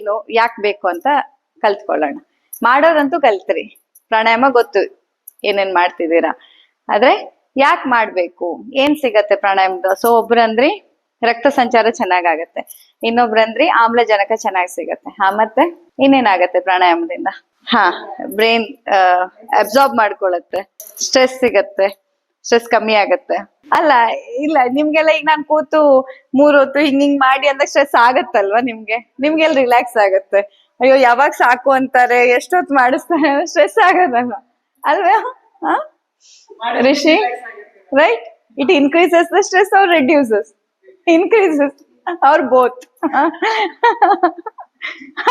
ಏನು, ಯಾಕೆ ಬೇಕು ಅಂತ ಕಲ್ತ್ಕೊಳ್ಳೋಣ. ಮಾಡೋರಂತೂ ಕಲ್ತ್ರಿ. ಪ್ರಾಣಾಯಾಮ ಗೊತ್ತು ಏನೇನ್ ಮಾಡ್ತಿದ್ದೀರಾ. ಆದ್ರೆ ಯಾಕೆ ಮಾಡ್ಬೇಕು? ಏನ್ ಸಿಗತ್ತೆ ಪ್ರಾಣಾಯಾಮದ? ಸೊ ಒಬ್ರಂದ್ರಿ ರಕ್ತ ಸಂಚಾರ ಚೆನ್ನಾಗಾಗತ್ತೆ. ಇನ್ನೊಬ್ರಂದ್ರಿ ಆಮ್ಲಜನಕ ಚೆನ್ನಾಗಿ ಸಿಗತ್ತೆ. ಹಾ, ಮತ್ತೆ ಇನ್ನೇನಾಗತ್ತೆ ಪ್ರಾಣಾಯಾಮದಿಂದ? ಹಾ, ಬ್ರೈನ್ ಅಬ್ಸಾರ್ಬ್ ಮಾಡ್ಕೊಳತ್ತೆ. ಸ್ಟ್ರೆಸ್ ಸಿಗತ್ತೆ. ಸ್ಟ್ರೆಸ್ ಕಮ್ಮಿ ಆಗತ್ತೆ. ಅಲ್ಲ, ಇಲ್ಲ, ನಿಮ್ಗೆಲ್ಲ ಈಗ ನಾನ್ ಕೂತು ಮೂರ್ ಹೊತ್ತು ಹಿಂಗ್ ಹಿಂಗ್ ಮಾಡಿ ಅಂದಾಗ ಸ್ಟ್ರೆಸ್ ಆಗತ್ತಲ್ವಾ ನಿಮ್ಗೆ? ನಿಮ್ಗೆಲ್ಲ ರಿಲ್ಯಾಕ್ಸ್ ಆಗತ್ತೆ. ಅಯ್ಯೋ, ಯಾವಾಗ ಸಾಕು ಅಂತಾರೆ, ಎಷ್ಟೊತ್ತು ಮಾಡಿಸ್ತಾರೆ ಸ್ಟ್ರೆಸ್ ಆಗೋದಲ್ಲ ಅಲ್ವಾ? Rishi? Right? It increases the stress or reduces increases or both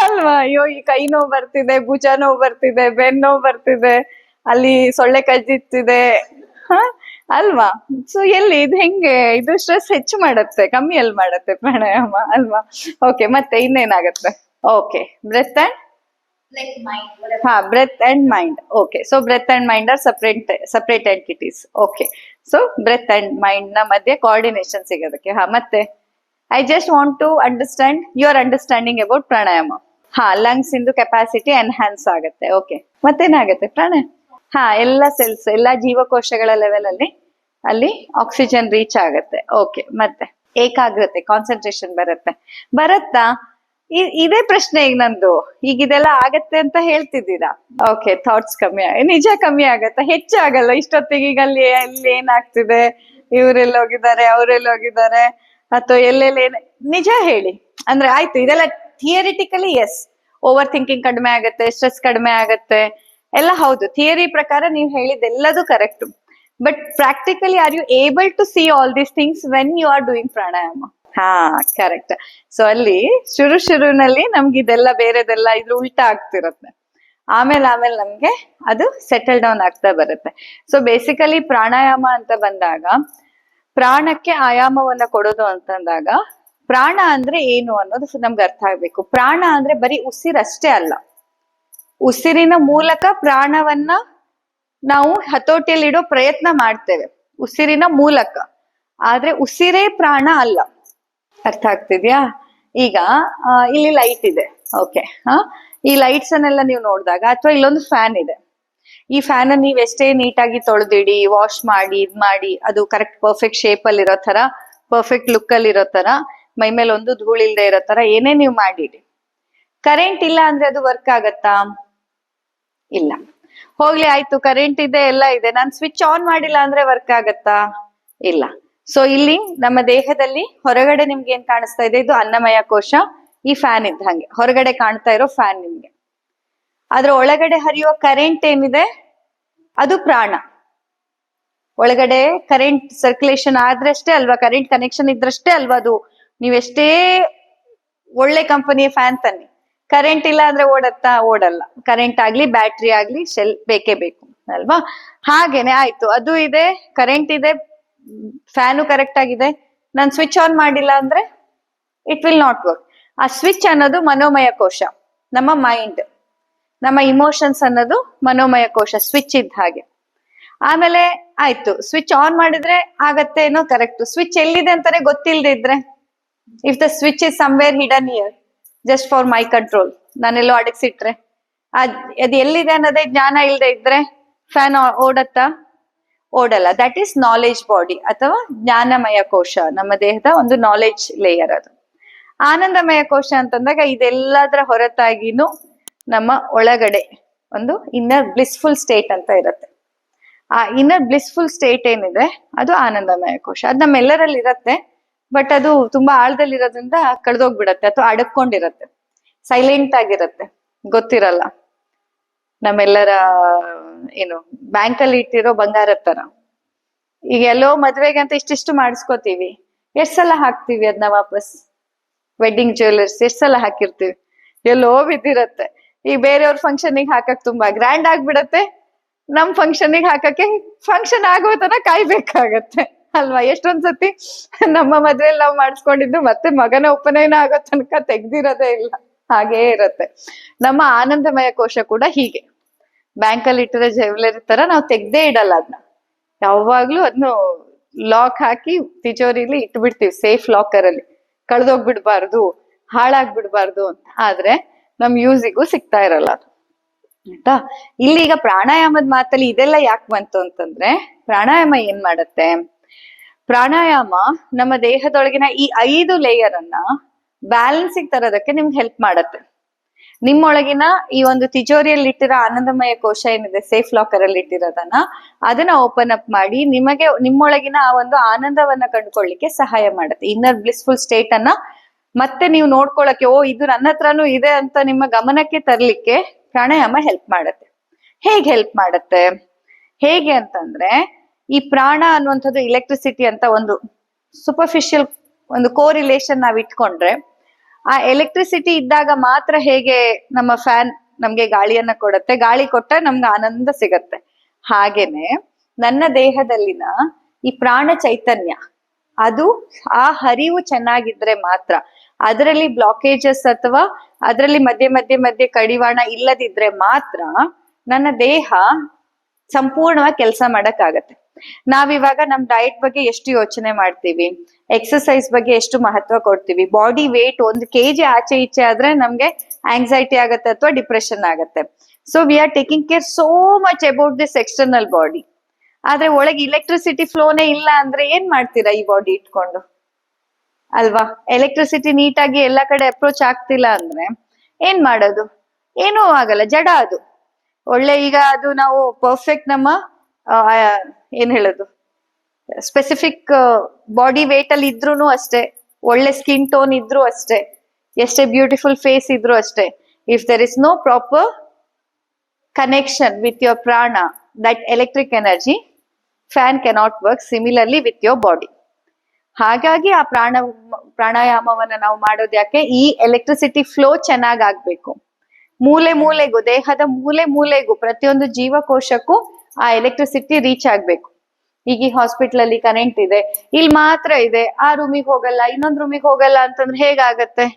ಅಲ್ವಾ? ಅಯ್ಯೋ, ಈ ಕೈ ನೋವು ಬರ್ತಿದೆ, ಭುಜ ನೋವು ಬರ್ತಿದೆ ಬೆನ್ ನೋವು ಬರ್ತಿದೆ, ಅಲ್ಲಿ ಸೊಳ್ಳೆ ಕಜ್ಜಿತ್ತಿದೆ? ಅಲ್ವಾ? ಸೊ ಎಲ್ಲಿ? ಇದು ಹೆಂಗೆ? ಇದು ಸ್ಟ್ರೆಸ್ ಹೆಚ್ಚು ಮಾಡತ್ತೆ ಕಮ್ಮಿ ಎಲ್ಲಿ ಮಾಡತ್ತೆ ಪ್ರಾಣಾಯಾಮ ಅಲ್ವಾ? ಓಕೆ ಮತ್ತೆ ಇನ್ನೇನಾಗತ್ತೆ? ಓಕೆ ಬ್ರೆತ್ ಅಂಡ್ ಹಾ breath and mind okay so breath and mind are separate separate entities okay so breath and ಮೈಂಡ್ನ ಮಧ್ಯೆ ಕೋಆರ್ಡಿನೇಷನ್ ಸಿಗೋದಕ್ಕೆ. ಹಾ ಮತ್ತೆ? I just want to understand your understanding about pranayama. ಹಾ ಲಂಗ್ಸ್ ಇಂದು capacity enhance ಆಗುತ್ತೆ. Okay ಮತ್ತೇನಾಗುತ್ತೆ? ಪ್ರಾಣಾಯಾಮ. ಹಾ, ಎಲ್ಲ ಸೆಲ್ಸ್ ಎಲ್ಲ ಜೀವಕೋಶಗಳ ಲೆವೆಲ್ ಅಲ್ಲಿ ಅಲ್ಲಿ ಆಕ್ಸಿಜನ್ ರೀಚ್ ಆಗುತ್ತೆ. ಓಕೆ ಮತ್ತೆ ಏಕಾಗ್ರತೆ ಕಾನ್ಸಂಟ್ರೇಷನ್ ಬರುತ್ತೆ. ಬರುತ್ತಾ? ಇದೇ ಪ್ರಶ್ನೆ ಈಗ ನಂದು. ಈಗ ಇದೆಲ್ಲ ಆಗತ್ತೆ ಅಂತ ಹೇಳ್ತಿದ್ದೀರಾ? ಓಕೆ ಥಾಟ್ಸ್ ಕಮ್ಮಿ ನಿಜ ಕಮ್ಮಿ ಆಗತ್ತೆ. ಹೆಚ್ಚು ಆಗಲ್ಲ. ಇಷ್ಟೊತ್ತಿಗೆ ಈಗ ಅಲ್ಲಿ ಅಲ್ಲಿ ಏನಾಗ್ತಿದೆ? ಇವರೆಲ್ಲ ಹೋಗಿದ್ದಾರೆ, ಅವರೆಲ್ಲ ಹೋಗಿದ್ದಾರೆ. ಅಥವಾ ಎಲ್ಲೆಲ್ಲಿ ನಿಜ ಹೇಳಿ. ಅಂದ್ರೆ ಆಯ್ತು, ಇದೆಲ್ಲ ಥಿಯರಿಟಿಕಲಿ ಎಸ್ ಓವರ್ ಥಿಂಕಿಂಗ್ ಕಡಿಮೆ ಆಗತ್ತೆ ಸ್ಟ್ರೆಸ್ ಕಡಿಮೆ ಆಗತ್ತೆ. ಎಲ್ಲ ಹೌದು. ಥಿಯರಿ ಪ್ರಕಾರ ನೀವು ಹೇಳಿದೆಲ್ಲದೂ correct but practically are you able to see all these things when you are doing pranayama ಹಾ ಕರೆಕ್ಟ್ ಸೊ ಅಲ್ಲಿ ಶುರು ಶುರುನಲ್ಲಿ ನಮ್ಗೆ ಇದೆಲ್ಲ ಬೇರೆದೆಲ್ಲ ಇದು ಉಲ್ಟಾ ಆಗ್ತಿರತ್ತೆ. ಆಮೇಲೆ ಆಮೇಲೆ ನಮ್ಗೆ ಅದು ಸೆಟಲ್ ಡೌನ್ ಆಗ್ತಾ ಬರುತ್ತೆ. ಸೊ ಬೇಸಿಕಲಿ ಪ್ರಾಣಾಯಾಮ ಅಂತ ಬಂದಾಗ, ಪ್ರಾಣಕ್ಕೆ ಆಯಾಮವನ್ನ ಕೊಡೋದು ಅಂತಂದಾಗ, ಪ್ರಾಣ ಅಂದ್ರೆ ಏನು ಅನ್ನೋದು ನಮ್ಗೆ ಅರ್ಥ ಆಗ್ಬೇಕು. ಪ್ರಾಣ ಅಂದ್ರೆ ಬರೀ ಉಸಿರಷ್ಟೇ ಅಲ್ಲ. ಉಸಿರಿನ ಮೂಲಕ ಪ್ರಾಣವನ್ನ ನಾವು ಹತೋಟಿಯಲ್ಲಿಡೋ ಪ್ರಯತ್ನ ಮಾಡ್ತೇವೆ. ಉಸಿರಿನ ಮೂಲಕ. ಆದ್ರೆ ಉಸಿರೇ ಪ್ರಾಣ ಅಲ್ಲ. ಅರ್ಥ ಆಗ್ತಿದ್ಯಾ? ಈಗ ಇಲ್ಲಿ ಲೈಟ್ ಇದೆ. ಓಕೆ ಹಾ? ಈ ಲೈಟ್ಸ್ ಅನ್ನೆಲ್ಲ ನೀವು ನೋಡಿದಾಗ ಅಥವಾ ಇಲ್ಲೊಂದು ಫ್ಯಾನ್ ಇದೆ. ಈ ಫ್ಯಾನ್ ನೀವ್ ಎಷ್ಟೇ ನೀಟಾಗಿ ತೊಳೆದಿಡಿ ವಾಶ್ ಮಾಡಿ, ಇದ್ ಮಾಡಿ, ಅದು ಕರೆಕ್ಟ್ ಪರ್ಫೆಕ್ಟ್ ಶೇಪ್ ಅಲ್ಲಿ ಇರೋ ತರ ಪರ್ಫೆಕ್ಟ್ ಲುಕ್ ಅಲ್ಲಿ ಇರೋ ತರ ಮೈ ಮೇಲೆ ಒಂದು ಧೂಳಿಲ್ದೆ ಇರೋ ತರ ಏನೇ ನೀವು ಮಾಡಿಡಿ. ಕರೆಂಟ್ ಇಲ್ಲ ಅಂದ್ರೆ ಅದು ವರ್ಕ್ ಆಗತ್ತಾ? ಇಲ್ಲ. ಹೋಗ್ಲಿ, ಆಯ್ತು ಕರೆಂಟ್ ಇದೆ, ಎಲ್ಲ ಇದೆ. ನಾನು ಸ್ವಿಚ್ ಆನ್ ಮಾಡಿಲ್ಲ ಅಂದ್ರೆ ವರ್ಕ್ ಆಗತ್ತಾ? ಇಲ್ಲ. ಸೊ ಇಲ್ಲಿ ನಮ್ಮ ದೇಹದಲ್ಲಿ ಹೊರಗಡೆ ನಿಮ್ಗೆ ಏನ್ ಕಾಣಿಸ್ತಾ ಇದೆ? ಇದು ಅನ್ನಮಯ ಕೋಶ. ಈ ಫ್ಯಾನ್ ಇದ್ದ ಹಾಗೆ. ಹೊರಗಡೆ ಕಾಣ್ತಾ ಇರೋ ಫ್ಯಾನ್ ನಿಮ್ಗೆ. ಅದ್ರ ಒಳಗಡೆ ಹರಿಯುವ ಕರೆಂಟ್ ಏನಿದೆ? ಅದು ಪ್ರಾಣ. ಒಳಗಡೆ ಕರೆಂಟ್ ಸರ್ಕ್ಯುಲೇಷನ್ ಆದ್ರಷ್ಟೇ ಅಲ್ವಾ? ಕರೆಂಟ್ ಕನೆಕ್ಷನ್ ಇದ್ರಷ್ಟೇ ಅಲ್ವಾ ಅದು? ನೀವೆಷ್ಟೇ ಒಳ್ಳೆ ಕಂಪನಿಯ ಫ್ಯಾನ್ ತನ್ನಿ. ಕರೆಂಟ್ ಇಲ್ಲ ಅಂದ್ರೆ ಓಡತ್ತಾ ಓಡಲ್ಲ. ಕರೆಂಟ್ ಆಗ್ಲಿ ಬ್ಯಾಟ್ರಿ ಆಗ್ಲಿ ಶೆಲ್ ಬೇಕೇ ಬೇಕು, ಅಲ್ವಾ? ಹಾಗೇನೆ ಆಯ್ತು. ಅದು ಇದೆ ಕರೆಂಟ್ ಇದೆ ಫ್ಯಾನು ಕರೆಕ್ಟ್ ಆಗಿದೆ. ನಾನು ಸ್ವಿಚ್ ಆನ್ ಮಾಡಿಲ್ಲ ಅಂದ್ರೆ ಇಟ್ ವಿಲ್ ನಾಟ್ ವರ್ಕ್ ಆ ಸ್ವಿಚ್ ಅನ್ನೋದು ಮನೋಮಯ ಕೋಶ, ನಮ್ಮ ಮೈಂಡ್ ನಮ್ಮ ಇಮೋಷನ್ಸ್ ಅನ್ನೋದು ಮನೋಮಯ ಕೋಶ ಸ್ವಿಚ್ ಇದ್ದ ಹಾಗೆ. ಆಮೇಲೆ ಆಯ್ತು. ಸ್ವಿಚ್ ಆನ್ ಮಾಡಿದ್ರೆ ಆಗತ್ತೆ ಏನೋ ಕರೆಕ್ಟ್ ಸ್ವಿಚ್ ಎಲ್ಲಿದೆ ಅಂತಾನೆ ಗೊತ್ತಿಲ್ಲದಿದ್ರೆ if the switch is somewhere hidden here just for my control ನಾನೆಲ್ಲೋ ಅಡಗಿಸಿಟ್ರೆ. ಅದ್, ಅದು ಎಲ್ಲಿದೆ ಅನ್ನೋದೇ ಜ್ಞಾನ ಇಲ್ಲದೆ ಇದ್ರೆ ಫ್ಯಾನ್ ಓಡತ್ತಾ? ಓಡಲ್ಲ. ದಟ್ ಈಸ್ ನಾಲೆಜ್ ಬಾಡಿ ಅಥವಾ ಜ್ಞಾನಮಯ ಕೋಶ. ನಮ್ಮ ದೇಹದ ಒಂದು ನಾಲೆಜ್ ಲೇಯರ್ ಅದು. ಆನಂದಮಯ ಕೋಶ ಅಂತಂದಾಗ ಇದೆಲ್ಲದರ ಹೊರತಾಗಿನೂ ನಮ್ಮ ಒಳಗಡೆ ಒಂದು ಇನ್ನರ್ ಬ್ಲಿಸ್ಫುಲ್ ಸ್ಟೇಟ್ ಅಂತ ಇರುತ್ತೆ. ಆ ಇನ್ನರ್ ಬ್ಲಿಸ್ಫುಲ್ ಸ್ಟೇಟ್ ಏನಿದೆ? ಅದು ಆನಂದಮಯ ಕೋಶ. ಅದು ನಮ್ಮೆಲ್ಲರಲ್ಲಿ ಇರತ್ತೆ. ಬಟ್ ಅದು ತುಂಬಾ ಆಳದಲ್ಲಿ ಇರೋದ್ರಿಂದ ಕಳೆದೋಗ್ಬಿಡತ್ತೆ ಅಥವಾ ಅಡಕೊಂಡಿರತ್ತೆ ಸೈಲೆಂಟ್ ಆಗಿರತ್ತೆ. ಗೊತ್ತಿರಲ್ಲ. ನಮ್ಮೆಲ್ಲರ, ಏನು ಬ್ಯಾಂಕ್ ಅಲ್ಲಿ ಇಟ್ಟಿರೋ ಬಂಗಾರದ ತರ. ಈಗ ಎಲ್ಲೋ ಮದ್ವೆಗೆ ಅಂತ ಇಷ್ಟಿಷ್ಟು ಮಾಡಿಸ್ಕೋತೀವಿ. ಎಷ್ಟ್ ಸಲ ಹಾಕ್ತಿವಿ ಅದನ್ನ ವಾಪಸ್? ವೆಡ್ಡಿಂಗ್ ಜ್ಯುವೆಲರ್ಸ್ ಎಷ್ಟ್ ಸಲ ಹಾಕಿರ್ತೀವಿ? ಎಲ್ಲೋ ಬಿದ್ದಿರತ್ತೆ. ಈಗ ಬೇರೆಯವ್ರ ಫಂಕ್ಷನಿಗೆ ಹಾಕಕ್ ತುಂಬಾ ಗ್ರ್ಯಾಂಡ್ ಆಗ್ಬಿಡತ್ತೆ. ನಮ್ ಫಂಕ್ಷನಿಗೆ ಹಾಕಕ್ಕೆ ಫಂಕ್ಷನ್ ಆಗೋ ತನ ಕಾಯ್ಬೇಕಾಗತ್ತೆ. ಅಲ್ವಾ? ಎಷ್ಟೊಂದ್ ಸತಿ ನಮ್ಮ ಮದ್ವೆಯಲ್ಲಿ ನಾವು ಮಾಡಿಸ್ಕೊಂಡಿದ್ದು ಮತ್ತೆ ಮಗನ ಉಪನಯನ ಆಗೋ ತನಕ ತೆಗ್ದಿರೋದೇ ಇಲ್ಲ. ಹಾಗೇ ಇರತ್ತೆ. ನಮ್ಮ ಆನಂದಮಯ ಕೋಶ ಕೂಡ ಹೀಗೆ. ಬ್ಯಾಂಕ್ ಅಲ್ಲಿ ಇಟ್ಟಿರೋ ಜ್ಯುವೆಲರಿ ತರ ನಾವು ತೆಗ್ದೇ ಇಡಲ್ಲ ಅದನ್ನ ಯಾವಾಗ್ಲೂ ಅದನ್ನು ಲಾಕ್ ಹಾಕಿ ತಿಜೋರಿಲಿ ಇಟ್ಬಿಡ್ತೀವಿ ಸೇಫ್ ಲಾಕರ್ ಅಲ್ಲಿ. ಕಳ್ದೋಗ್ಬಿಡ್ಬಾರ್ದು, ಹಾಳಾಗ್ಬಿಡ್ಬಾರ್ದು ಅಂತ. ಆದ್ರೆ ನಮ್ ಯೂಸಿಗೂ ಸಿಗ್ತಾ ಇರಲ್ಲ ಅದು. ಆಯ್ತಾ? ಇಲ್ಲಿ ಈಗ ಪ್ರಾಣಾಯಾಮದ ಮಾತಲ್ಲಿ ಇದೆಲ್ಲ ಯಾಕೆ ಬಂತು ಅಂತಂದ್ರೆ, ಪ್ರಾಣಾಯಾಮ ಏನ್ ಮಾಡತ್ತೆ? ಪ್ರಾಣಾಯಾಮ ನಮ್ಮ ದೇಹದೊಳಗಿನ ಈ ಐದು ಲೇಯರ್ ಅನ್ನ ಬ್ಯಾಲೆನ್ಸಿಗ್ ತರೋದಕ್ಕೆ ನಿಮ್ಗೆ ಹೆಲ್ಪ್ ಮಾಡತ್ತೆ. ನಿಮ್ಮೊಳಗಿನ ಈ ಒಂದು ತಿಜೋರಿಯಲ್ಲಿ ಇಟ್ಟಿರೋ ಆನಂದಮಯ ಕೋಶ ಏನಿದೆ ಸೇಫ್ ಲಾಕರ್ ಅಲ್ಲಿ ಇಟ್ಟಿರೋದನ್ನ ಅದನ್ನ ಓಪನ್ ಅಪ್ ಮಾಡಿ ನಿಮಗೆ, ನಿಮ್ಮೊಳಗಿನ ಆ ಒಂದು ಆನಂದವನ್ನ ಕಂಡುಕೊಳ್ಳಿಕ್ಕೆ ಸಹಾಯ ಮಾಡುತ್ತೆ. ಇನ್ನರ್ ಬ್ಲಿಸ್ಫುಲ್ ಸ್ಟೇಟ್ ಅನ್ನ ಮತ್ತೆ ನೀವು ನೋಡ್ಕೊಳಕ್ಕೆ, ಓ, ಇದು ನನ್ನ ಹತ್ರನೂ ಇದೆ ಅಂತ ನಿಮ್ಮ ಗಮನಕ್ಕೆ ತರ್ಲಿಕ್ಕೆ ಪ್ರಾಣಾಯಾಮ ಹೆಲ್ಪ್ ಮಾಡುತ್ತೆ. ಹೇಗೆ ಹೆಲ್ಪ್ ಮಾಡುತ್ತೆ? ಹೇಗೆ ಅಂತಂದ್ರೆ ಈ ಪ್ರಾಣ ಅನ್ನುವಂಥದ್ದು ಎಲೆಕ್ಟ್ರಿಸಿಟಿ ಅಂತ ಒಂದು ಸೂಪರ್ಫಿಷಿಯಲ್ ಒಂದು ಕೋರಿಲೇಷನ್ ನಾವ್ ಇಟ್ಕೊಂಡ್ರೆ, ಆ ಎಲೆಕ್ಟ್ರಿಸಿಟಿ ಇದ್ದಾಗ ಮಾತ್ರ ಹೇಗೆ ನಮ್ಮ ಫ್ಯಾನ್ ನಮ್ಗೆ ಗಾಳಿಯನ್ನ ಕೊಡುತ್ತೆ? ಗಾಳಿ ಕೊಟ್ಟ ನಮ್ಗೆ ಆನಂದ ಸಿಗತ್ತೆ. ಹಾಗೇನೆ ನನ್ನ ದೇಹದಲ್ಲಿನ ಈ ಪ್ರಾಣ ಚೈತನ್ಯ, ಅದು ಆ ಹರಿವು ಚೆನ್ನಾಗಿದ್ರೆ ಮಾತ್ರ, ಅದರಲ್ಲಿ ಬ್ಲಾಕೇಜಸ್ ಅಥವಾ ಅದರಲ್ಲಿ ಮಧ್ಯೆ ಮಧ್ಯೆ ಮಧ್ಯೆ ಕಡಿವಾಣ ಇಲ್ಲದಿದ್ರೆ ಮಾತ್ರ ನನ್ನ ದೇಹ ಸಂಪೂರ್ಣವಾಗಿ ಕೆಲಸ ಮಾಡಕ್ಕಾಗತ್ತೆ. ನಾವಿವಾಗ ನಮ್ ಡಯಟ್ ಬಗ್ಗೆ ಎಷ್ಟು ಯೋಚನೆ ಮಾಡ್ತೀವಿ? ಎಕ್ಸಸೈಸ್ ಬಗ್ಗೆ ಎಷ್ಟು ಮಹತ್ವ ಕೊಡ್ತೀವಿ? ಬಾಡಿ ವೇಟ್ ಒಂದು ಕೆಜಿ ಆಚೆ ಈಚೆ ಆದ್ರೆ ನಮ್ಗೆ ಆಂಗ್ಸೈಟಿ ಆಗತ್ತೆ ಅಥವಾ ಡಿಪ್ರೆಷನ್ ಆಗತ್ತೆ. So we are taking care so much about this external body ಆದ್ರೆ ಒಳಗೆ ಇಲೆಕ್ಟ್ರಿಸಿಟಿ ಫ್ಲೋನೇ ಇಲ್ಲ ಅಂದ್ರೆ ಏನ್ ಮಾಡ್ತೀರಾ ಈ ಬಾಡಿ ಇಟ್ಕೊಂಡು? ಅಲ್ವಾ? ಎಲೆಕ್ಟ್ರಿಸಿಟಿ ನೀಟಾಗಿ ಎಲ್ಲಾ ಕಡೆ ಅಪ್ರೋಚ್ ಆಗ್ತಿಲ್ಲ ಅಂದ್ರೆ ಏನ್ ಮಾಡೋದು? ಏನೂ ಆಗಲ್ಲ, ಜಡ ಅದು. ಒಳ್ಳೆ ಈಗ ಅದು ನಾವು ಪರ್ಫೆಕ್ಟ್ ನಮ್ಮ ಏನ್ ಹೇಳೋದು? ಸ್ಪೆಸಿಫಿಕ್ ಬಾಡಿ ವೇಟ್ ಅಲ್ಲಿ ಇದ್ರು ಅಷ್ಟೇ. ಒಳ್ಳೆ ಸ್ಕಿನ್ ಟೋನ್ ಇದ್ರೂ ಅಷ್ಟೇ. ಎಷ್ಟೇ ಬ್ಯೂಟಿಫುಲ್ ಫೇಸ್ ಇದ್ರು ಅಷ್ಟೇ. If there is no proper connection with your prana that electric energy fan cannot work similarly with your body ಹಾಗಾಗಿ ಆ ಪ್ರಾಣ, ಪ್ರಾಣಾಯಾಮವನ್ನ ನಾವು ಮಾಡೋದು ಯಾಕೆ? ಈ ಎಲೆಕ್ಟ್ರಿಸಿಟಿ ಫ್ಲೋ ಚೆನ್ನಾಗ್ ಆಗ್ಬೇಕು. ಮೂಲೆ ಮೂಲೆಗೂ, ದೇಹದ ಮೂಲೆ ಮೂಲೆಗೂ, ಪ್ರತಿಯೊಂದು ಜೀವಕೋಶಕ್ಕೂ ಆ ಎಲೆಕ್ಟ್ರಿಸಿಟಿ ರೀಚ್ ಆಗ್ಬೇಕು. ಈಗ ಹಾಸ್ಪಿಟಲ್ ಅಲ್ಲಿ ಕರೆಂಟ್ ಇದೆ. ಇಲ್ಲಿ ಮಾತ್ರ ಇದೆ. ಆ ರೂಮಿಗೆ ಹೋಗಲ್ಲ, ಇನ್ನೊಂದ್ ರೂಮಿಗೆ ಹೋಗಲ್ಲ ಅಂತಂದ್ರೆ ಹೇಗಾಗತ್ತೆ?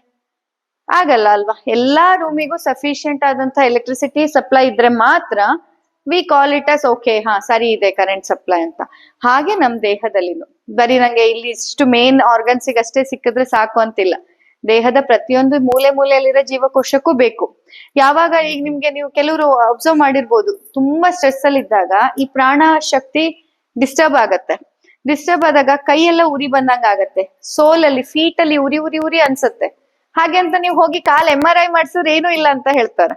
ಆಗಲ್ಲ ಅಲ್ವಾ? ಎಲ್ಲಾ ರೂಮಿಗೂ ಸಫಿಶಿಯಂಟ್ ಆದಂತ ಎಲೆಕ್ಟ್ರಿಸಿಟಿ ಸಪ್ಲೈ ಇದ್ರೆ ಮಾತ್ರ we call it as okay ಹಾ, ಸರಿ ಇದೆ ಕರೆಂಟ್ ಸಪ್ಲೈ ಅಂತ. ಹಾಗೆ ನಮ್ ದೇಹದಲ್ಲಿನು. ಬರೀ ನಂಗೆ ಇಲ್ಲಿ ಇಷ್ಟು ಮೇನ್ ಆರ್ಗನ್ಸಿಗೆ ಅಷ್ಟೇ ಸಿಕ್ಕಿದ್ರೆ ಸಾಕು ಅಂತಿಲ್ಲ. ದೇಹದ ಪ್ರತಿಯೊಂದು ಮೂಲೆ ಮೂಲೆಯಲ್ಲಿರೋ ಜೀವಕೋಶಕ್ಕೂ ಬೇಕು. ಯಾವಾಗ ಈಗ ನಿಮ್ಗೆ ನೀವು ಕೆಲವರು ಅಬ್ಸರ್ವ್ ಮಾಡಿರ್ಬೋದು, ತುಂಬಾ ಸ್ಟ್ರೆಸ್ ಅಲ್ಲಿ ಇದ್ದಾಗ ಈ ಪ್ರಾಣ ಶಕ್ತಿ ಡಿಸ್ಟರ್ಬ್ ಆಗತ್ತೆ. ಡಿಸ್ಟರ್ಬ್ ಆದಾಗ ಕೈಯೆಲ್ಲ ಉರಿ ಬಂದಂಗ ಆಗತ್ತೆ. ಅಲ್ಲಿ ಫೀಟ್ ಅಲ್ಲಿ ಉರಿ ಉರಿ ಉರಿ ಅನ್ಸತ್ತೆ. ಹಾಗೆ ಅಂತ ನೀವು ಹೋಗಿ ಕಾಲ್ ಎಂ ಆರ್ ಐ ಮಾಡ್ಸಿದ್ರೆ ಏನೂ ಇಲ್ಲ ಅಂತ ಹೇಳ್ತಾರೆ.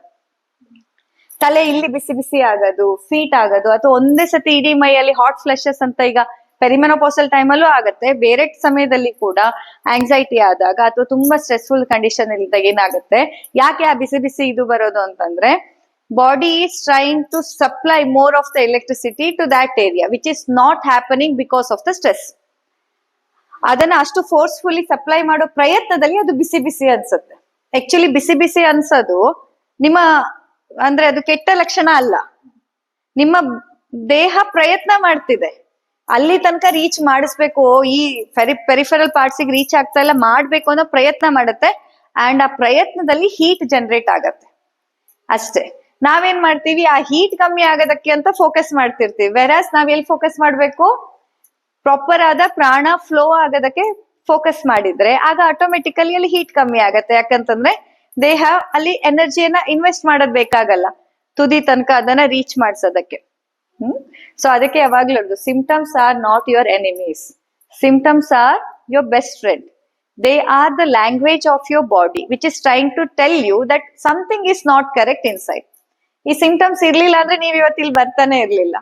ತಲೆ ಇಲ್ಲಿ ಬಿಸಿ ಬಿಸಿ ಆಗೋದು ಫೀಟ್ ಆಗೋದು, ಅಥವಾ ಒಂದೇ ಸತಿ ಇಡೀ ಮೈಯಲ್ಲಿ ಹಾಟ್ ಫ್ಲಶಸ್ ಅಂತ ಈಗ ಪೆರಿಮೆನೋಪಾಸಲ್ ಟೈಮಲ್ಲೂ ಆಗುತ್ತೆ. ಬೇರೆ ಸಮಯದಲ್ಲಿ ಕೂಡ ಆಂಗ್ಸೈಟಿ ಆದಾಗ ಅಥವಾ ತುಂಬಾ ಸ್ಟ್ರೆಸ್ಫುಲ್ ಕಂಡೀಷನ್ ಇದ್ದಾಗ ಏನಾಗುತ್ತೆ? ಯಾಕೆ ಆ ಬಿಸಿ ಬಿಸಿ ಇದು ಬರೋದು ಅಂತಂದ್ರೆ body is trying to supply more of the electricity to that area which is not happening because of the stress ಅದನ್ನ ಅಷ್ಟು ಫೋರ್ಸ್ಫುಲ್ಲಿ ಸಪ್ಲೈ ಮಾಡೋ ಪ್ರಯತ್ನದಲ್ಲಿ ಅದು ಬಿಸಿ ಬಿಸಿ ಅನ್ಸುತ್ತೆ. ಆಕ್ಚುಲಿ ಬಿಸಿ ಬಿಸಿ ಅನ್ಸೋದು ನಿಮ್ಮ, ಅಂದ್ರೆ ಅದು ಕೆಟ್ಟ ಲಕ್ಷಣ ಅಲ್ಲ. ನಿಮ್ಮ ದೇಹ ಪ್ರಯತ್ನ ಮಾಡ್ತಿದೆ. ಅಲ್ಲಿ ತನಕ ರೀಚ್ ಮಾಡಿಸ್ಬೇಕು. ಈ ಫೆರಿ ಪೆರಿಫೆರಲ್ ಪಾರ್ಟ್ಸಿಗೆ ರೀಚ್ ಆಗ್ತಾ ಇಲ್ಲ, ಮಾಡ್ಬೇಕು ಅನ್ನೋ ಪ್ರಯತ್ನ ಮಾಡುತ್ತೆ. ಅಂಡ್ ಆ ಪ್ರಯತ್ನದಲ್ಲಿ ಹೀಟ್ ಜನರೇಟ್ ಆಗತ್ತೆ. ಅಷ್ಟೇ. ನಾವೇನ್ ಮಾಡ್ತೀವಿ? ಆ ಹೀಟ್ ಕಮ್ಮಿ ಆಗೋದಕ್ಕೆ ಅಂತ ಫೋಕಸ್ ಮಾಡ್ತಿರ್ತೀವಿ. ವೆರಾಸ್ ನಾವ್ ಎಲ್ಲಿ ಫೋಕಸ್ ಮಾಡ್ಬೇಕು? ಪ್ರಾಪರ್ ಆದ ಪ್ರಾಣ ಫ್ಲೋ ಆಗೋದಕ್ಕೆ ಫೋಕಸ್ ಮಾಡಿದ್ರೆ, ಆಗ ಆಟೋಮೆಟಿಕಲಿ ಅಲ್ಲಿ ಹೀಟ್ ಕಮ್ಮಿ ಆಗತ್ತೆ. ಯಾಕಂತಂದ್ರೆ, ದೇಹ ಅಲ್ಲಿ ಎನರ್ಜಿಯನ್ನ ಇನ್ವೆಸ್ಟ್ ಮಾಡೋದ್ ಬೇಕಾಗಲ್ಲ. ತುದಿ ತನಕ ಅದನ್ನ ರೀಚ್ ಮಾಡ್ಸೋದಕ್ಕೆ. ಹ್ಮ್? ಸೊ ಅದಕ್ಕೆ ಯಾವಾಗ್ಲೂ symptoms are not your enemies symptoms are your best friend they are the language of your body which is trying to tell you that something is not correct inside ಈ symptoms ಇರ್ಲಿಲ್ಲ ಅಂದ್ರೆ ನೀವ್ ಇವತ್ತು ಇಲ್ಲಿ ಬರ್ತಾನೆ ಇರ್ಲಿಲ್ಲ.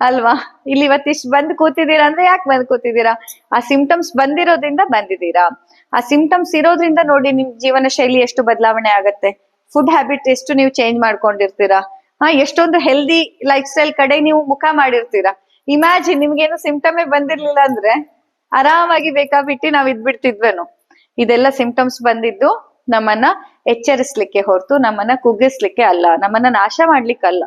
ಅಲ್ವಾ? ಇಲ್ಲಿ ಇವತ್ತಿಷ್ಟು ಬಂದು ಕೂತಿದ್ದೀರಾ ಅಂದ್ರೆ ಯಾಕೆ ಬಂದು ಕೂತಿದ್ದೀರಾ? ಆ ಸಿಂಪ್ಟಮ್ಸ್ ಬಂದಿರೋದ್ರಿಂದ ಬಂದಿದ್ದೀರಾ? ಆ ಸಿಂಪ್ಟಮ್ಸ್ ಇರೋದ್ರಿಂದ ನೋಡಿ ನಿಮ್ ಜೀವನ ಶೈಲಿ ಎಷ್ಟು ಬದಲಾವಣೆ ಆಗತ್ತೆ? ಫುಡ್ ಹ್ಯಾಬಿಟ್ ಎಷ್ಟು ನೀವು ಚೇಂಜ್ ಮಾಡ್ಕೊಂಡಿರ್ತೀರಾ? ಹಾ, ಎಷ್ಟೊಂದು ಹೆಲ್ದಿ ಲೈಫ್ ಸ್ಟೈಲ್ ಕಡೆ ನೀವು ಮುಖ ಮಾಡಿರ್ತೀರಾ. ಇಮ್ಯಾಜಿನ್ ನಿಮ್ಗೇನು ಸಿಂಪ್ಟಮೇ ಬಂದಿರ್ಲಿಲ್ಲ ಅಂದ್ರೆ ಆರಾಮಾಗಿ ಬೇಕಾಬಿಟ್ಟು ನಾವ್ ಇದ್ಬಿಡ್ತಿದ್ವೇನು. ಇದೆಲ್ಲ ಸಿಂಪ್ಟಮ್ಸ್ ಬಂದಿದ್ದು ನಮ್ಮನ್ನ ಎಚ್ಚರಿಸ್ಲಿಕ್ಕೆ ಹೊರತು ನಮ್ಮನ್ನ ಕುಗ್ಗಿಸ್ಲಿಕ್ಕೆ ಅಲ್ಲ. ನಮ್ಮನ್ನ ನಾಶ ಮಾಡ್ಲಿಕ್ಕಲ್ಲ.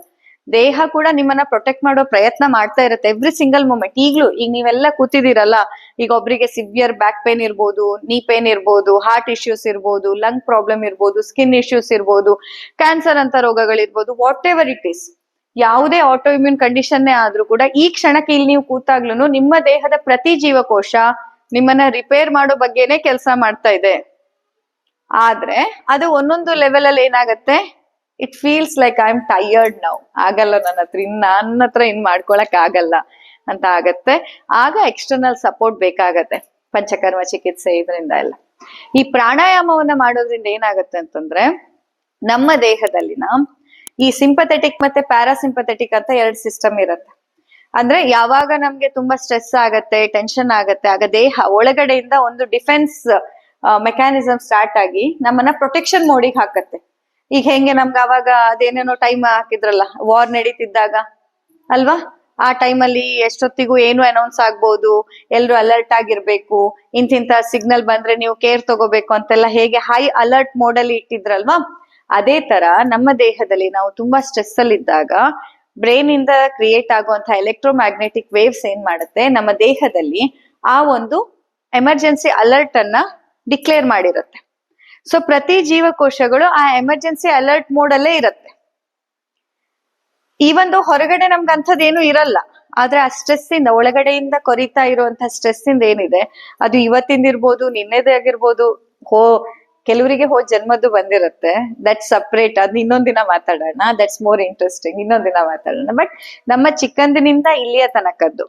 ದೇಹ ಕೂಡ ನಿಮ್ಮನ್ನ ಪ್ರೊಟೆಕ್ಟ್ ಮಾಡೋ ಪ್ರಯತ್ನ ಮಾಡ್ತಾ ಇರುತ್ತೆ ಎವ್ರಿ ಸಿಂಗಲ್ ಮೂಮೆಂಟ್ ಈಗಲೂ, ಈಗ ನೀವೆಲ್ಲ ಕೂತಿದ್ದೀರಲ್ಲ, ಈಗ ಒಬ್ರಿಗೆ ಸಿವಿಯರ್ ಬ್ಯಾಕ್ ಪೇನ್ ಇರ್ಬೋದು ನೀ ಪೇನ್ ಇರ್ಬೋದು ಹಾರ್ಟ್ ಇಶ್ಯೂಸ್ ಇರ್ಬೋದು ಲಂಗ್ ಪ್ರಾಬ್ಲಮ್ ಇರ್ಬೋದು ಸ್ಕಿನ್ ಇಶ್ಯೂಸ್ ಇರ್ಬೋದು ಕ್ಯಾನ್ಸರ್ ಅಂತ ರೋಗಗಳಿರ್ಬೋದು ವಾಟ್ ಎವರ್ ಇಟ್ ಈಸ್ ಯಾವುದೇ ಆಟೋ ಇಮ್ಯೂನ್ ಕಂಡೀಷನ್ನೇ ಆದ್ರೂ ಕೂಡ ಈ ಕ್ಷಣಕ್ಕೆ ಇಲ್ಲಿ ನೀವು ಕೂತಾಗ್ಲೂ ನಿಮ್ಮ ದೇಹದ ಪ್ರತಿ ಜೀವಕೋಶ ನಿಮ್ಮನ್ನ ರಿಪೇರ್ ಮಾಡೋ ಬಗ್ಗೆನೇ ಕೆಲಸ ಮಾಡ್ತಾ ಇದೆ. ಆದ್ರೆ, ಅದು ಒಂದೊಂದು ಲೆವೆಲ್ ಅಲ್ಲಿ ಏನಾಗತ್ತೆ? It feels like I am tired now ಆಗಲ್ಲ ನನ್ನ ಹತ್ರ. ಇನ್ ನನ್ನ ಹತ್ರ ಇನ್ ಮಾಡ್ಕೊಳಕ್ ಆಗಲ್ಲ ಅಂತ ಆಗತ್ತೆ. ಆಗ ಎಕ್ಸ್ಟರ್ನಲ್ ಸಪೋರ್ಟ್ ಬೇಕಾಗತ್ತೆ. ಪಂಚಕರ್ಮ ಚಿಕಿತ್ಸೆ ಇದರಿಂದ ಎಲ್ಲ. ಈ ಪ್ರಾಣಾಯಾಮವನ್ನ ಮಾಡೋದ್ರಿಂದ ಏನಾಗತ್ತೆ ಅಂತಂದ್ರೆ, ನಮ್ಮ ದೇಹದಲ್ಲಿನ ಈ ಸಿಂಪಥೆಟಿಕ್ ಮತ್ತೆ ಪ್ಯಾರಾಸಿಂಪಥೆಟಿಕ್ ಅಂತ ಎರಡು ಸಿಸ್ಟಮ್ ಇರುತ್ತೆ. ಅಂದ್ರೆ ಯಾವಾಗ ನಮ್ಗೆ ತುಂಬಾ ಸ್ಟ್ರೆಸ್ ಆಗತ್ತೆ ಟೆನ್ಷನ್ ಆಗತ್ತೆ, ಆಗ ದೇಹ ಒಳಗಡೆಯಿಂದ ಒಂದು ಡಿಫೆನ್ಸ್ ಮೆಕ್ಯಾನಿಸಮ್ ಸ್ಟಾರ್ಟ್ ಆಗಿ ನಮ್ಮನ್ನ ಪ್ರೊಟೆಕ್ಷನ್ ಮೋಡಿಗೆ ಹಾಕತ್ತೆ. ಈಗ ಹೆಂಗೆ ನಮ್ಗೆ ಅವಾಗ ಅದೇನೇನೋ ಟೈಮ್ ಹಾಕಿದ್ರಲ್ಲ ವಾರ್ ನಡೀತಿದ್ದಾಗ, ಅಲ್ವಾ? ಆ ಟೈಮಲ್ಲಿ ಎಷ್ಟೊತ್ತಿಗೂ ಏನು ಅನೌನ್ಸ್ ಆಗ್ಬೋದು, ಎಲ್ರು ಅಲರ್ಟ್ ಆಗಿರ್ಬೇಕು, ಇಂತಿಂತ ಸಿಗ್ನಲ್ ಬಂದ್ರೆ ನೀವು ಕೇರ್ ತಗೋಬೇಕು ಅಂತೆಲ್ಲ ಹೇಗೆ ಹೈ ಅಲರ್ಟ್ ಮೋಡಲ್ಲಿ ಇಟ್ಟಿದ್ರಲ್ವಾ? ಅದೇ ತರ ನಮ್ಮ ದೇಹದಲ್ಲಿ ನಾವು ತುಂಬಾ ಸ್ಟ್ರೆಸ್ ಅಲ್ಲಿ ಇದ್ದಾಗ ಬ್ರೈನ್ ಇಂದ ಕ್ರಿಯೇಟ್ ಆಗುವಂತಹ ಎಲೆಕ್ಟ್ರೋಮ್ಯಾಗ್ನೆಟಿಕ್ ವೇವ್ಸ್ ಏನ್ ಮಾಡುತ್ತೆ? ನಮ್ಮ ದೇಹದಲ್ಲಿ ಆ ಒಂದು ಎಮರ್ಜೆನ್ಸಿ ಅಲರ್ಟ್ ಅನ್ನ ಡಿಕ್ಲೇರ್ ಮಾಡಿರುತ್ತೆ. ಸೊ ಪ್ರತಿ ಜೀವಕೋಶಗಳು ಆ ಎಮರ್ಜೆನ್ಸಿ ಅಲರ್ಟ್ ಮೋಡ್ ಅಲ್ಲೇ ಇರುತ್ತೆ. ಒಂದು ಹೊರಗಡೆ ನಮ್ಗೆ ಅಂಥದ್ದೇನು ಇರಲ್ಲ, ಆದ್ರೆ ಆ ಸ್ಟ್ರೆಸ್ ಇಂದ, ಒಳಗಡೆಯಿಂದ ಕೊರಿತಾ ಇರುವಂತಹ ಸ್ಟ್ರೆಸ್ ಇಂದ ಏನಿದೆ? ಅದು ಇವತ್ತಿಂದ ಇರ್ಬೋದು, ನಿನ್ನೆದೇ ಆಗಿರ್ಬೋದು, ಹೋ, ಕೆಲವರಿಗೆ ಹೋ, ಜನ್ಮದ್ದು ಬಂದಿರುತ್ತೆ. ದಟ್ ಸಪ್ರೇಟ್ ಅದ್ ಇನ್ನೊಂದಿನ ದಿನ ಮಾತಾಡೋಣ. ದಟ್ಸ್ ಮೋರ್ ಇಂಟ್ರೆಸ್ಟಿಂಗ್ ಇನ್ನೊಂದಿನ ದಿನ ಮಾತಾಡೋಣ. ಬಟ್ ನಮ್ಮ ಚಿಕ್ಕಂದಿನಿಂದ ಇಲ್ಲಿಯ ತನಕದ್ದು.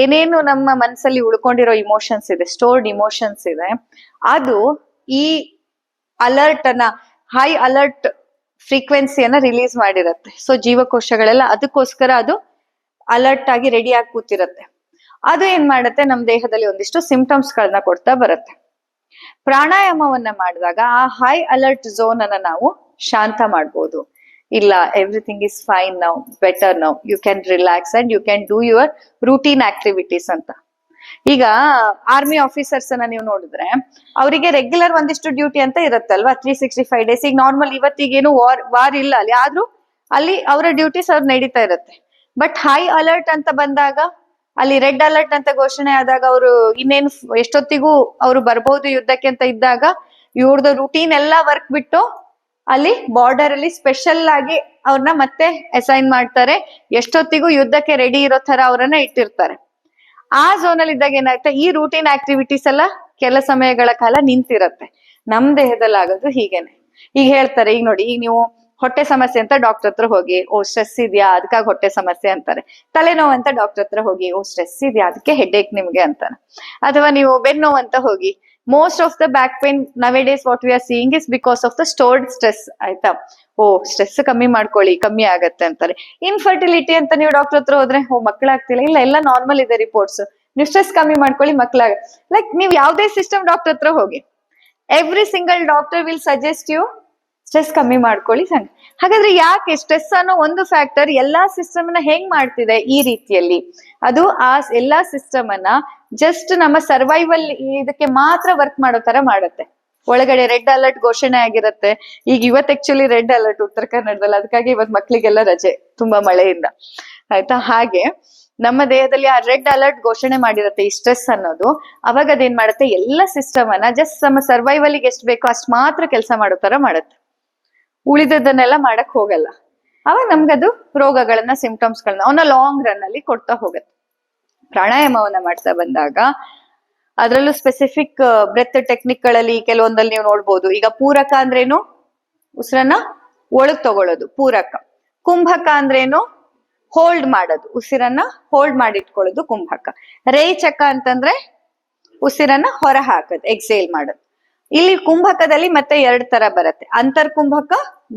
ಏನೇನು ನಮ್ಮ ಮನಸ್ಸಲ್ಲಿ ಉಳ್ಕೊಂಡಿರೋ ಇಮೋಷನ್ಸ್ ಇದೆ ಸ್ಟೋರ್ಡ್ ಇಮೋಷನ್ಸ್ ಇದೆ, ಅದು ಈ ಅಲರ್ಟ್ ಅನ್ನ ಹೈ ಅಲರ್ಟ್ ಫ್ರೀಕ್ವೆನ್ಸಿಯನ್ನ ರಿಲೀಸ್ ಮಾಡಿರತ್ತೆ. ಸೊ ಜೀವಕೋಶಗಳೆಲ್ಲ ಅದಕ್ಕೋಸ್ಕರ ಅದು ಅಲರ್ಟ್ ಆಗಿ ರೆಡಿ ಆಗಿ ಕೂತಿರತ್ತೆ. ಅದು ಏನ್ ಮಾಡುತ್ತೆ? ನಮ್ಮ ದೇಹದಲ್ಲಿ ಒಂದಿಷ್ಟು ಸಿಂಪ್ಟಮ್ಸ್ ಗಳನ್ನ ಕೊಡ್ತಾ ಬರುತ್ತೆ. ಪ್ರಾಣಾಯಾಮವನ್ನ ಮಾಡಿದಾಗ ಆ ಹೈ ಅಲರ್ಟ್ ಝೋನ್ ಅನ್ನ ನಾವು ಶಾಂತ ಮಾಡ್ಬೋದು. ಇಲ್ಲ everything is fine now better now you can relax and you can do your routine activities ಅಂತ. ಈಗ ಆರ್ಮಿ ಆಫೀಸರ್ಸ್ ಅನ್ನ ನೀವು ನೋಡಿದ್ರೆ, ಅವರಿಗೆ ರೆಗ್ಯುಲರ್ ಒಂದಿಷ್ಟು ಡ್ಯೂಟಿ ಅಂತ ಇರುತ್ತಲ್ವಾ? ತ್ರೀ ಸಿಕ್ಸ್ಟಿ ಫೈವ್ ಡೇಸ್ ಈಗ ನಾರ್ಮಲ್ ಇವತ್ತಿಗೇನು ವಾರ್ ವಾರ್ ಇಲ್ಲ ಅಲ್ಲಿ. ಆದ್ರೂ ಅಲ್ಲಿ ಅವರ ಡ್ಯೂಟೀಸ್ ಅವ್ರು ನಡೀತಾ ಇರುತ್ತೆ. ಬಟ್ ಹೈ ಅಲರ್ಟ್ ಅಂತ ಬಂದಾಗ, ಅಲ್ಲಿ ರೆಡ್ ಅಲರ್ಟ್ ಅಂತ ಘೋಷಣೆ ಆದಾಗ ಅವರು ಇನ್ನೇನು ಎಷ್ಟೊತ್ತಿಗೂ ಅವರು ಬರಬಹುದು ಯುದ್ಧಕ್ಕೆ ಅಂತ ಇದ್ದಾಗ ಇವ್ರದ್ದು ರೂಟೀನ್ ಎಲ್ಲಾ ವರ್ಕ್ ಬಿಟ್ಟು ಅಲ್ಲಿ ಬಾರ್ಡರ್ ಅಲ್ಲಿ ಸ್ಪೆಷಲ್ ಆಗಿ ಅವ್ರನ್ನ ಮತ್ತೆ ಅಸೈನ್ ಮಾಡ್ತಾರೆ. ಎಷ್ಟೊತ್ತಿಗೂ ಯುದ್ಧಕ್ಕೆ ರೆಡಿ ಇರೋ ತರ ಅವರನ್ನ ಇಟ್ಟಿರ್ತಾರೆ. ಆ ಝೋನ್ ಅಲ್ಲಿ ಇದ್ದಾಗ ಏನಾಗುತ್ತೆ ಈ ರೂಟೀನ್ ಆಕ್ಟಿವಿಟೀಸ್ ಎಲ್ಲ ಕೆಲ ಸಮಯಗಳ ಕಾಲ ನಿಂತಿರತ್ತೆ. ನಮ್ ದೇಹದಲ್ಲಿ ಆಗೋದು ಹೀಗೇನೆ. ಈಗ ಹೇಳ್ತಾರೆ, ಈಗ ನೋಡಿ, ಈಗ ನೀವು ಹೊಟ್ಟೆ ಸಮಸ್ಯೆ ಅಂತ ಡಾಕ್ಟರ್ ಹತ್ರ ಹೋಗಿ, ಓ ಸ್ಟ್ರೆಸ್ ಇದೆಯಾ? ಅದಕ್ಕಾಗಿ ಹೊಟ್ಟೆ ಸಮಸ್ಯೆ ಅಂತಾರೆ. ತಲೆನೋವು ಅಂತ ಡಾಕ್ಟರ್ ಹತ್ರ ಹೋಗಿ, ಓ ಸ್ಟ್ರೆಸ್ ಇದೆಯಾ? ಅದಕ್ಕೆ ಹೆಡ್ಏಕ್ ನಿಮ್ಗೆ ಅಂತಾರೆ. ಅಥವಾ ನೀವು ಬೆನ್ನೋವು ಅಂತ ಹೋಗಿ most of the back pain nowadays what we are seeing is because of the stored stress ಆಯ್ತಾ? ಓ ಸ್ಟ್ರೆಸ್ ಕಮ್ಮಿ ಮಾಡ್ಕೊಳ್ಳಿ, ಕಮ್ಮಿ ಆಗತ್ತೆ ಅಂತಾರೆ. ಇನ್ಫರ್ಟಿಲಿಟಿ ಅಂತ ನೀವು ಡಾಕ್ಟರ್ ಹತ್ರ ಹೋದ್ರೆ, ಓ ಮಕ್ಕಳಾಗ್ತಿಲ್ಲ ಇಲ್ಲ, ಎಲ್ಲ ನಾರ್ಮಲ್ ಇದೆ ರಿಪೋರ್ಟ್ಸ್ ನೀವು ಸ್ಟ್ರೆಸ್ ಕಮ್ಮಿ ಮಾಡ್ಕೊಳ್ಳಿ ಮಕ್ಕಳಾಗ ಲೈಕ್ ನೀವು ಯಾವುದೇ ಸಿಸ್ಟಮ್ ಡಾಕ್ಟರ್ ಹತ್ರ ಹೋಗಿ every single doctor will suggest you stress ಕಮ್ಮಿ ಮಾಡ್ಕೊಳ್ಳಿ ಸಂಗ ಹಾಗಾದ್ರೆ ಯಾಕೆ ಸ್ಟ್ರೆಸ್ ಅನ್ನೋ ಒಂದು ಫ್ಯಾಕ್ಟರ್ ಎಲ್ಲಾ ಸಿಸ್ಟಮ್ನ ಹೆಂಗ್ ಮಾಡ್ತಿದೆ ಈ ರೀತಿಯಲ್ಲಿ? ಅದು ಆ ಎಲ್ಲಾ ಸಿಸ್ಟಮ್ ಅನ್ನ ಜಸ್ಟ್ ನಮ್ಮ ಸರ್ವೈವಲ್ ಇದಕ್ಕೆ ಮಾತ್ರ ವರ್ಕ್ ಮಾಡೋ ತರ ಮಾಡುತ್ತೆ. ಒಳಗಡೆ ರೆಡ್ ಅಲರ್ಟ್ ಘೋಷಣೆ ಆಗಿರುತ್ತೆ. ಈಗ ಇವತ್ತು ಆಕ್ಚುಲಿ ರೆಡ್ ಅಲರ್ಟ್ ಉತ್ತರ ಕನ್ನಡದಲ್ಲಿ. ಅದಕ್ಕಾಗಿ ಇವತ್ತು ಮಕ್ಳಿಗೆಲ್ಲ ರಜೆ. ತುಂಬಾ ಮಳೆಯಿಂದ. ಆಯ್ತಾ? ಹಾಗೆ ನಮ್ಮ ದೇಹದಲ್ಲಿ ಆ ರೆಡ್ ಅಲರ್ಟ್ ಘೋಷಣೆ ಮಾಡಿರುತ್ತೆ ಈ ಸ್ಟ್ರೆಸ್ ಅನ್ನೋದು. ಅವಾಗ ಅದೇನ್ ಮಾಡುತ್ತೆ? ಎಲ್ಲ ಸಿಸ್ಟಮ್ ಅನ್ನ ಜಸ್ಟ್ ನಮ್ಮ ಸರ್ವೈವಲ್ಗೆ ಎಷ್ಟು ಬೇಕೋ ಅಷ್ಟು ಮಾತ್ರ ಕೆಲಸ ಮಾಡೋ ತರ ಮಾಡುತ್ತೆ. ಉಳಿದದನ್ನೆಲ್ಲ ಮಾಡಕ್ ಹೋಗಲ್ಲ. ಅವಾಗ ನಮ್ಗದು ರೋಗಗಳನ್ನ ಸಿಂಪ್ಟಮ್ಸ್ ಗಳನ್ನ ಅವನ್ನ ಲಾಂಗ್ ರನ್ ಅಲ್ಲಿ ಕೊಡ್ತಾ ಹೋಗುತ್ತೆ. ಪ್ರಾಣಾಯಾಮವನ್ನ ಮಾಡ್ತಾ ಬಂದಾಗ, ಅದರಲ್ಲೂ ಸ್ಪೆಸಿಫಿಕ್ ಬ್ರೆತ್ ಟೆಕ್ನಿಕ್ಗಳಲ್ಲಿ ಕೆಲವೊಂದಲ್ಲಿ ನೀವು ನೋಡ್ಬೋದು. ಈಗ ಪೂರಕ ಅಂದ್ರೇನು? ಉಸಿರನ್ನ ಒಳಗ್ ತಗೊಳ್ಳೋದು, ಪೂರಕ. ಕುಂಭಕ ಅಂದ್ರೇನು? ಹೋಲ್ಡ್ ಮಾಡೋದು, ಉಸಿರನ್ನ ಹೋಲ್ಡ್ ಮಾಡಿಟ್ಕೊಳ್ಳೋದು ಕುಂಭಕ. ರೇಚಕ ಅಂತಂದ್ರೆ ಉಸಿರನ್ನ ಹೊರ ಹಾಕೋದು ಎಕ್ಸೇಲ್ ಮಾಡೋದು. ಇಲ್ಲಿ ಕುಂಭಕದಲ್ಲಿ ಮತ್ತೆ ಎರಡ್ ತರ ಬರುತ್ತೆ. ಅಂತರ್ಕುಂಭಕ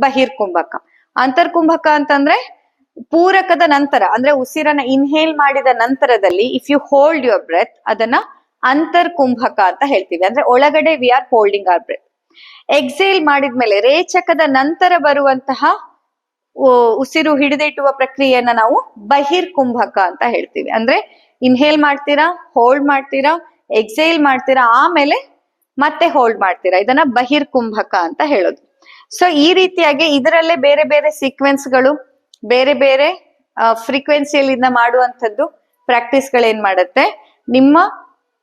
ಅಂತರ್ ಅಂತರ್ಕುಂಭಕ ಅಂತಂದ್ರೆ ಪೂರಕದ ನಂತರ, ಅಂದ್ರೆ ಉಸಿರನ್ನ ಇನ್ಹೇಲ್ ಮಾಡಿದ ನಂತರದಲ್ಲಿ if you hold your breath ಅದನ್ನ ಅಂತರ್ಕುಂಭಕ ಅಂತ ಹೇಳ್ತೀವಿ. ಅಂದ್ರೆ ಒಳಗಡೆ we are holding our breath exhale ಮಾಡಿದ್ಮೇಲೆ ರೇಚಕದ ನಂತರ ಬರುವಂತಹ ಉಸಿರು ಹಿಡಿದಿಟ್ಟುವ ಪ್ರಕ್ರಿಯೆಯನ್ನ ನಾವು ಬಹಿರ್ಕುಂಭಕ ಅಂತ ಹೇಳ್ತೀವಿ. ಅಂದ್ರೆ ಇನ್ಹೇಲ್ ಮಾಡ್ತೀರಾ ಹೋಲ್ಡ್ ಮಾಡ್ತೀರಾ ಎಕ್ಸೇಲ್ ಮಾಡ್ತೀರಾ, ಆಮೇಲೆ ಮತ್ತೆ ಹೋಲ್ಡ್ ಮಾಡ್ತೀರಾ? ಇದನ್ನ ಬಹಿರ್ಕುಂಭಕ ಅಂತ ಹೇಳೋದು. ಸೊ ಈ ರೀತಿಯಾಗಿ ಇದರಲ್ಲೇ ಬೇರೆ ಬೇರೆ ಸೀಕ್ವೆನ್ಸ್ಗಳು, ಬೇರೆ ಬೇರೆ ಫ್ರೀಕ್ವೆನ್ಸಿಯಲ್ಲಿ ಮಾಡುವಂಥದ್ದು ಪ್ರಾಕ್ಟೀಸ್ ಗಳೇನ್ ಮಾಡುತ್ತೆ. ನಿಮ್ಮ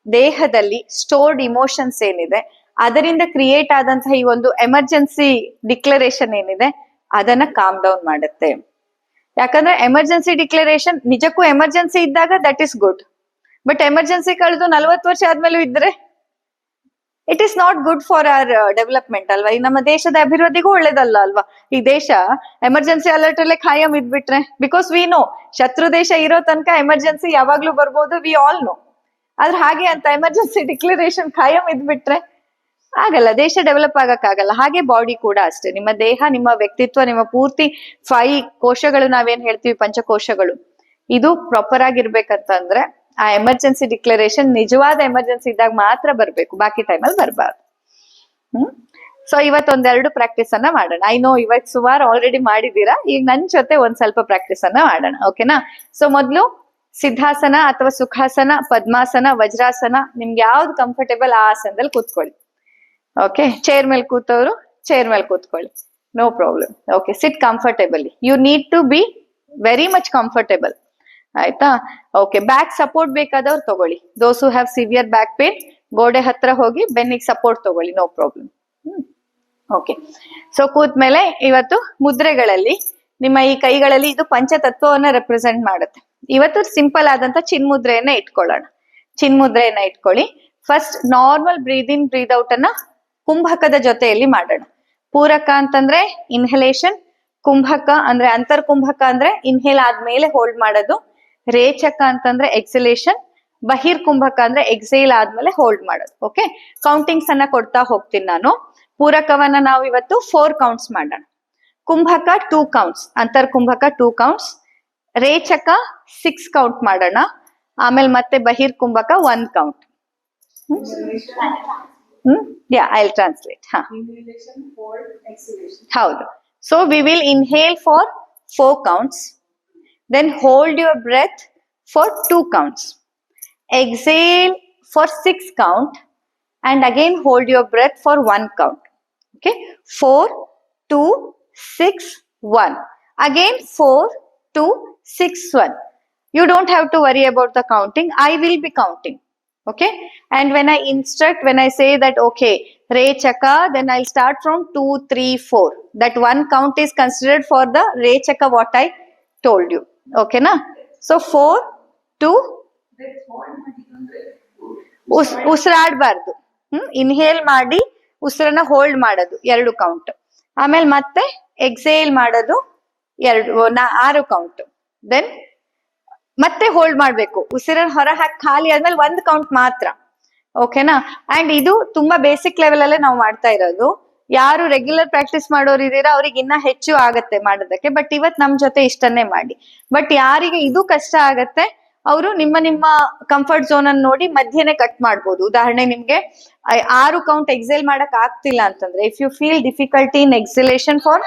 ದೇಹದಲ್ಲಿ ಸ್ಟೋರ್ಡ್ ಇಮೋಷನ್ಸ್ ಏನಿದೆ, ಅದರಿಂದ ಕ್ರಿಯೇಟ್ ಆದಂತಹ ಈ ಒಂದು ಎಮರ್ಜೆನ್ಸಿ ಡಿಕ್ಲರೇಷನ್ ಏನಿದೆ, ಅದನ್ನ ಕಾಮ್ ಡೌನ್ ಮಾಡುತ್ತೆ. ಯಾಕಂದ್ರೆ ಎಮರ್ಜೆನ್ಸಿ ಡಿಕ್ಲರೇಷನ್ ನಿಜಕ್ಕೂ ಎಮರ್ಜೆನ್ಸಿ ಇದ್ದಾಗ that is good but emergency ಕಳೆದು ನಲ್ವತ್ತು ವರ್ಷ ಆದ್ಮೇಲೂ ಇದ್ರೆ it is not good for our development ಅಲ್ವಾ? ಈ ನಮ್ಮ ದೇಶದ ಅಭಿವೃದ್ಧಿಗೂ ಒಳ್ಳೇದಲ್ಲ, ಅಲ್ವಾ? ಈ ದೇಶ ಎಮರ್ಜೆನ್ಸಿ ಅಲರ್ಟ್ ಅಲ್ಲೇ ಖಾಯಂ ಇದ್ಬಿಟ್ರೆ ಬಿಕಾಸ್ ವಿ ನೋ ಶತ್ರು ದೇಶ ಇರೋ ತನಕ ಎಮರ್ಜೆನ್ಸಿ ಯಾವಾಗ್ಲೂ ಬರ್ಬೋದು ವಿ ಆಲ್ ನೋ ಆದ್ರೆ ಹಾಗೆ ಅಂತ ಎಮರ್ಜೆನ್ಸಿ ಡಿಕ್ಲರೇಷನ್ ಖಾಯಂ ಇದ್ಬಿಟ್ರೆ, ಆಗಲ್ಲ. ದೇಶ ಡೆವಲಪ್ ಆಗಕ್ಕಾಗಲ್ಲ. ಹಾಗೆ ಬಾಡಿ ಕೂಡ ಅಷ್ಟೇ. ನಿಮ್ಮ ದೇಹ, ನಿಮ್ಮ ವ್ಯಕ್ತಿತ್ವ, ನಿಮ್ಮ ಪೂರ್ತಿ ಫೈ ಕೋಶಗಳು ನಾವೇನ್ ಹೇಳ್ತೀವಿ? ಪಂಚಕೋಶಗಳು. ಇದು ಪ್ರಾಪರ್ ಆಗಿರ್ಬೇಕಂತಂದ್ರೆ ಆ ಎಮರ್ಜೆನ್ಸಿ ಡಿಕ್ಲರೇಷನ್ ನಿಜವಾದ ಎಮರ್ಜೆನ್ಸಿ ಇದ್ದಾಗ ಮಾತ್ರ ಬರ್ಬೇಕು, ಬಾಕಿ ಟೈಮಲ್ಲಿ ಬರಬಾರ್ದು. ಹ್ಮ್? ಸೊ ಇವತ್ತೊಂದೆರಡು ಪ್ರಾಕ್ಟೀಸ್ ಅನ್ನ ಮಾಡೋಣ. ಐ ನೋ ಇವತ್ತು ಸುಮಾರು ಆಲ್ರೆಡಿ ಮಾಡಿದೀರಾ ಈಗ ನನ್ ಜೊತೆ ಒಂದ್ ಸ್ವಲ್ಪ ಪ್ರಾಕ್ಟೀಸ್ ಅನ್ನ ಮಾಡೋಣ ಓಕೆನಾ ಸೊ ಮೊದಲು ಸಿದ್ಧಾಸನ ಅಥವಾ ಸುಖಾಸನ, ಪದ್ಮಾಸನ, ವಜ್ರಾಸನ, ನಿಮ್ಗೆ ಯಾವ್ದು ಕಂಫರ್ಟೇಬಲ್ ಆ ಆಸನದಲ್ಲಿ ಕೂತ್ಕೊಳ್ಳಿ. ಓಕೆ ಚೇರ್ ಮೇಲೆ ಕೂತವರು ಚೇರ್ ಮೇಲೆ ಕೂತ್ಕೊಳ್ಳಿ. No problem okay sit comfortably you need to be very much comfortable ಆಯ್ತಾ? ಓಕೆ ಬ್ಯಾಕ್ ಸಪೋರ್ಟ್ ಬೇಕಾದವ್ರು ತಗೊಳ್ಳಿ. ದೋಸ್ ಹು ಹ್ಯಾವ್ ಸಿವಿಯರ್ ಬ್ಯಾಕ್ ಪೇನ್ ಗೋಡೆ ಹತ್ರ ಹೋಗಿ ಬೆನ್ನಿಗೆ ಸಪೋರ್ಟ್ ತಗೊಳ್ಳಿ ನೋ ಪ್ರಾಬ್ಲಮ್ ಓಕೆ ಸೊ ಕೂತ್ಮೇಲೆ ಇವತ್ತು ಮುದ್ರೆಗಳಲ್ಲಿ ನಿಮ್ಮ ಈ ಕೈಗಳಲ್ಲಿ ಇದು ಪಂಚತತ್ವವನ್ನ ರೆಪ್ರೆಸೆಂಟ್ ಮಾಡುತ್ತೆ. ಇವತ್ತು ಸಿಂಪಲ್ ಆದಂತ ಚಿನ್ಮುದ್ರೆಯನ್ನ ಇಟ್ಕೊಳ್ಳೋಣ. ಚಿನ್ಮುದ್ರೆಯನ್ನ ಇಟ್ಕೊಳ್ಳಿ. First normal breathe in breathe out ಅನ್ನ ಕುಂಭಕದ ಜೊತೆಯಲ್ಲಿ ಮಾಡೋಣ. ಪೂರಕ ಅಂತಂದ್ರೆ ಇನ್ಹಲೇಷನ್ ಕುಂಭಕ ಅಂದ್ರೆ ಅಂತರ್ ಕುಂಭಕ ಅಂದ್ರೆ ಇನ್ಹೇಲ್ ಆದ್ಮೇಲೆ ಹೋಲ್ಡ್ ಮಾಡೋದು. ರೇಚಕ ಅಂತಂದ್ರೆ ಎಕ್ಸಲೇಷನ್ ಬಹಿರ್ ಕುಂಭಕ ಅಂದ್ರೆ ಎಕ್ಸೈಲ್ ಆದ್ಮೇಲೆ ಹೋಲ್ಡ್ ಮಾಡೋದು ಓಕೆ ಕೌಂಟಿಂಗ್ಸ್ ಅನ್ನ ಕೊಡ್ತಾ ಹೋಗ್ತೀನಿ ನಾನು. ಪೂರಕವನ್ನ ನಾವು ಇವತ್ತು ಫೋರ್ ಕೌಂಟ್ಸ್ ಮಾಡೋಣ. ಕುಂಭಕ ಟೂ ಕೌಂಟ್ಸ್ ಅಂತರ್ ಕುಂಭಕ ಟೂ ಕೌಂಟ್ಸ್ ರೇಚಕ ಸಿಕ್ಸ್ ಕೌಂಟ್ ಮಾಡೋಣ. ಆಮೇಲೆ ಮತ್ತೆ ಬಹಿರ್ ಕುಂಭಕ one count hmm? Yeah I translate ಹಾ. ಹೌದು. So we will inhale for four counts Then hold your breath for two counts. Exhale for six count and again hold your breath for one count. Okay, four, two, six, one. Again four, two, six, one. You don't have to worry about the counting. I will be counting. Okay, and when I instruct, when I say that, okay, Ray Chaka, then I'll start from two, three, four. That one count is considered for the Ray Chaka what I told you. Okay so four to ಉಸ್, ಉಸಿರಾಡಬಾರ್ದು. Hmm inhale ಮಾಡಿ, ಉಸಿರನ್ನ hold ಮಾಡೋದು, ಎರಡು count ಆಮೇಲೆ ಮತ್ತೆ exhale ಮಾಡೋದು, ಎರಡು ನಾ- ಆರು ಕೌಂಟ್ ದೆನ್ ಮತ್ತೆ ಹೋಲ್ಡ್ ಮಾಡ್ಬೇಕು. ಉಸಿರನ್ನ ಹೊರ ಹಾಕಿ, ಖಾಲಿ ಆದ್ಮೇಲೆ ಒಂದ್ ಕೌಂಟ್ ಮಾತ್ರ. ಓಕೆನಾ ಅಂಡ್ ಇದು ತುಂಬಾ ಬೇಸಿಕ್ ಲೆವೆಲ್ ಅಲ್ಲೇ ನಾವು ಮಾಡ್ತಾ ಇರೋದು. ಯಾರು ರೆಗ್ಯುಲರ್ ಪ್ರಾಕ್ಟೀಸ್ ಮಾಡೋರು ಇದೀರಾ ಅವ್ರಿಗೆ ಇನ್ನ ಹೆಚ್ಚು ಆಗತ್ತೆ ಮಾಡೋದಕ್ಕೆ. ಬಟ್ ಇವತ್ ನಮ್ ಜೊತೆ ಇಷ್ಟನ್ನೇ ಮಾಡಿ. ಬಟ್ ಯಾರಿಗೆ ಇದು ಕಷ್ಟ ಆಗತ್ತೆ, ಅವರು ನಿಮ್ಮ ನಿಮ್ಮ ಕಂಫರ್ಟ್ ಝೋನ್ ಅನ್ನು ನೋಡಿ ಮಧ್ಯೆನೆ ಕಟ್ ಮಾಡ್ಬೋದು. ಉದಾಹರಣೆ ನಿಮ್ಗೆ ಆರು ಕೌಂಟ್ ಎಕ್ಸೆಲ್ ಮಾಡಕ್ ಆಗ್ತಿಲ್ಲ ಅಂತಂದ್ರೆ if you feel difficulty in exhalation for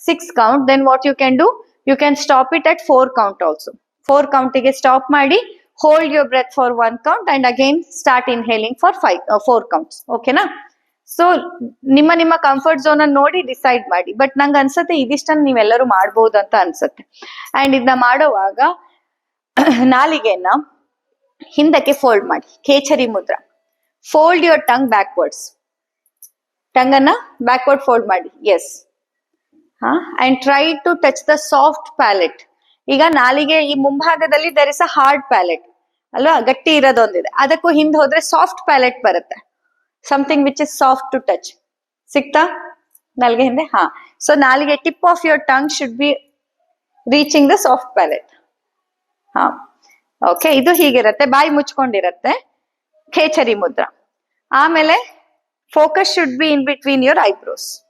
six count then what you can do you can stop it at four count also four ಕೌಂಟಿಗೆ stop ಮಾಡಿ hold your breath for one count and again start inhaling for five four counts ಓಕೆನಾ so ನಿಮ್ಮ ನಿಮ್ಮ comfort zone ಅನ್ನ ನೋಡಿ decide ಮಾಡಿ. But ನಂಗೆ ಅನ್ಸತ್ತೆ ಇದಿಷ್ಟನ್ನು ನೀವೆಲ್ಲರೂ ಮಾಡ್ಬೋದು ಅಂತ ಅನ್ಸತ್ತೆ. ಅಂಡ್ ಇದನ್ನ ಮಾಡುವಾಗ ನಾಲಿಗೆಯನ್ನ ಹಿಂದಕ್ಕೆ ಫೋಲ್ಡ್ ಮಾಡಿ. ಕೇಚರಿ ಮುದ್ರ. Fold your tongue backwards tongue ಅನ್ನ ಬ್ಯಾಕ್ವರ್ಡ್ ಫೋಲ್ಡ್ ಮಾಡಿ. ಎಸ್ ಹಾ and try to touch the soft palate ಈಗ ನಾಲಿಗೆ ಈ ಮುಂಭಾಗದಲ್ಲಿ there is a hard palate ಅಲ್ವಾ? ಗಟ್ಟಿ ಇರೋದೊಂದಿದೆ. ಅದಕ್ಕೂ ಹಿಂದೆ ಹೋದ್ರೆ ಸಾಫ್ಟ್ ಪ್ಯಾಲೆಟ್ ಬರುತ್ತೆ. Something which is soft to touch ಸಿಕ್ತಾ ನಾಲ್ಗೆ ಹಿಂದೆ? ಹಾ. ಸೊ ನಾಲಿಗೆ tip of your tongue should be reaching the soft palate ಹಾ. ಓಕೆ ಇದು ಹೀಗಿರತ್ತೆ. ಬಾಯಿ ಮುಚ್ಕೊಂಡಿರತ್ತೆ. ಖೇಚರಿ ಮುದ್ರ. ಆಮೇಲೆ focus should be in between your eyebrows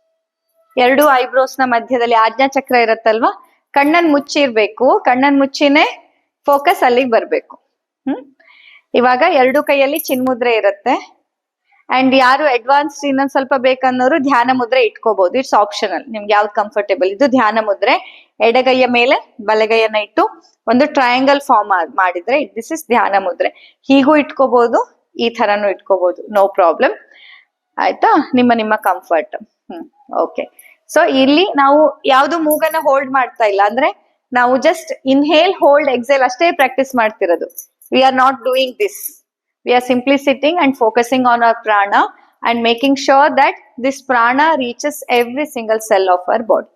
ಎರಡು ಐಬ್ರೋಸ್ನ ಮಧ್ಯದಲ್ಲಿ ಆಜ್ಞಾ ಚಕ್ರ ಇರತ್ತಲ್ವಾ? ಕಣ್ಣನ್ ಮುಚ್ಚಿರ್ಬೇಕು. ಕಣ್ಣನ್ ಮುಚ್ಚಿನೇ ಫೋಕಸ್ ಅಲ್ಲಿಗೆ ಬರ್ಬೇಕು. ಹ್ಮ್? ಇವಾಗ ಎರಡು ಕೈಯಲ್ಲಿ ಚಿನ್ಮುದ್ರೆ ಇರುತ್ತೆ. ಅಂಡ್ ಯಾರು ಅಡ್ವಾನ್ಸ್ಡ್ ಇನ್ನೊಂದ್ ಸ್ವಲ್ಪ ಬೇಕನ್ನೋರು ಧ್ಯಾನ ಮುದ್ರೆ ಇಟ್ಕೋಬಹುದು ಇಟ್ಸ್ ಆಪ್ಷನಲ್ ನಿಮ್ಗೆ ಯಾವ್ದು ಕಂಫರ್ಟೇಬಲ್ ಇದು ಧ್ಯಾನ ಮುದ್ರೆ ಎಡಗೈಯ ಮೇಲೆ ಬಲಗೈಯನ್ನ ಇಟ್ಟು ಒಂದು ಟ್ರಯಾಂಗಲ್ ಫಾರ್ಮ್ ಮಾಡಿದ್ರೆ ದಿಸ್ ಇಸ್ ಧ್ಯಾನ ಮುದ್ರೆ. ಹೀಗೂ ಇಟ್ಕೋಬಹುದು ಈ ತರನು ಇಟ್ಕೋಬಹುದು ನೋ ಪ್ರಾಬ್ಲಮ್ ಆಯ್ತಾ? ನಿಮ್ಮ ನಿಮ್ಮ ಕಂಫರ್ಟ್ ಹ್ಮ್ ಓಕೆ ಸೊ ಇಲ್ಲಿ ನಾವು ಯಾವ್ದು ಮೂಗನ್ನ ಹೋಲ್ಡ್ ಮಾಡ್ತಾ ಇಲ್ಲ ಅಂದ್ರೆ ನಾವು ಜಸ್ಟ್ ಇನ್ಹೇಲ್ ಹೋಲ್ಡ್ ಎಕ್ಸೇಲ್ ಅಷ್ಟೇ ಪ್ರಾಕ್ಟೀಸ್ ಮಾಡ್ತಿರೋದು. We are not doing this we are simply sitting and focusing on our prana and making sure that this prana reaches every single cell of our body.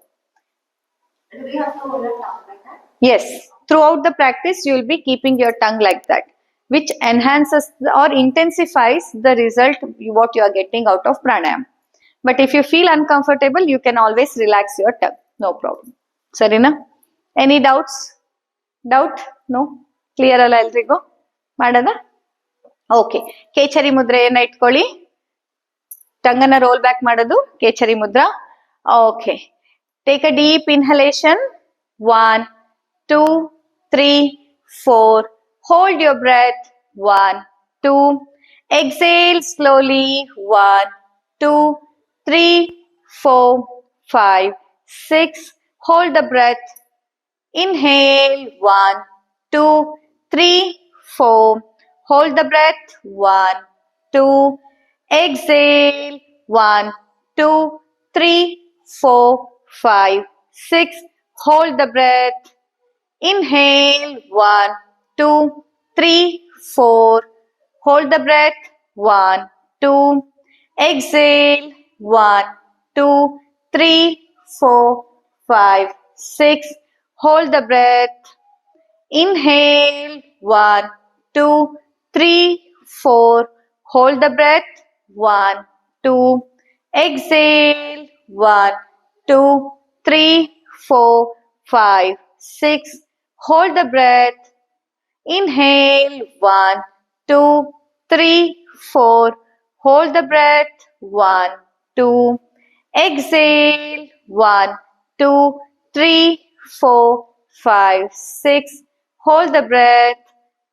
Yes, throughout the practice, you will be keeping your tongue like that, which enhances or intensifies the result what you are getting out of pranam, But if you feel uncomfortable, you can always relax your tongue, no problem. Sarina, any doubts? Doubt? No? Clear, Alrigo? Madana? Okay ಕೇಚರಿ ಮುದ್ರೆಯನ್ನ ಇಟ್ಕೊಳ್ಳಿ? ಟಂಗನ್ನ roll back ಮಾಡೋದು ಕೇಚರಿ Mudra. Okay take a deep inhalation one two three four hold your breath one two exhale slowly one two three four five six hold the breath Inhale. One, two, three, four. Hold the breath one, two. Exhale one, two, three, four, five, six. Hold the breath. Inhale one, two, three, four. Hold the breath one, two. Exhale one, two, three, four, five, six. Hold the breath. Inhale one, two, three, four. Hold the breath one, two. Exhale one, two, three, four, five, six. Hold the breath. Inhale one, two, three, four. Hold the breath one, two. Exhale one, two, three, four, five, six. Hold the breath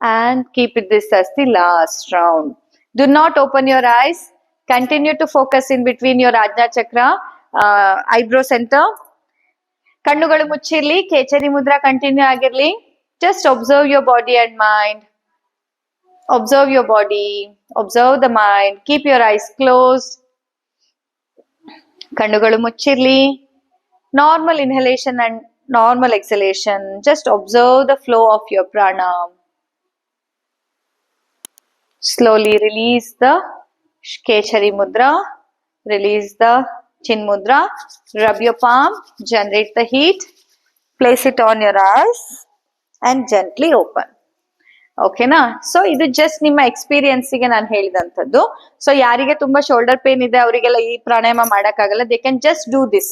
and keep it this as the last round. Do not open your eyes. Continue to focus in between your Ajna Chakra, uh, eyebrow center. ಕಣ್ಣುಗಳು ಮುಚ್ಚಿರ್ಲಿ ಕೇಚರಿ ಮುದ್ರಾ continue ಆಗಿರ್ಲಿ just observe your body and mind observe your body observe the mind keep your eyes close ಕಣ್ಣುಗಳು ಮುಚ್ಚಿರ್ಲಿ normal inhalation and normal exhalation just observe the flow of your prana slowly release the Kechari Mudra, release the Chin Mudra, rub your palm, generate the heat, place it on your eyes and gently open. ಓಕೆನಾ so ಇದು just ನಿಮ್ಮ ಎಕ್ಸ್ಪೀರಿಯನ್ಸಿಗೆ ನಾನು ಹೇಳಿದಂಥದ್ದು so ಯಾರಿಗೆ ತುಂಬಾ shoulder pain ಇದೆ ಅವರಿಗೆಲ್ಲ ಈ ಪ್ರಾಣಾಯಾಮ ಮಾಡೋಕ್ಕಾಗಲ್ಲ they can just do this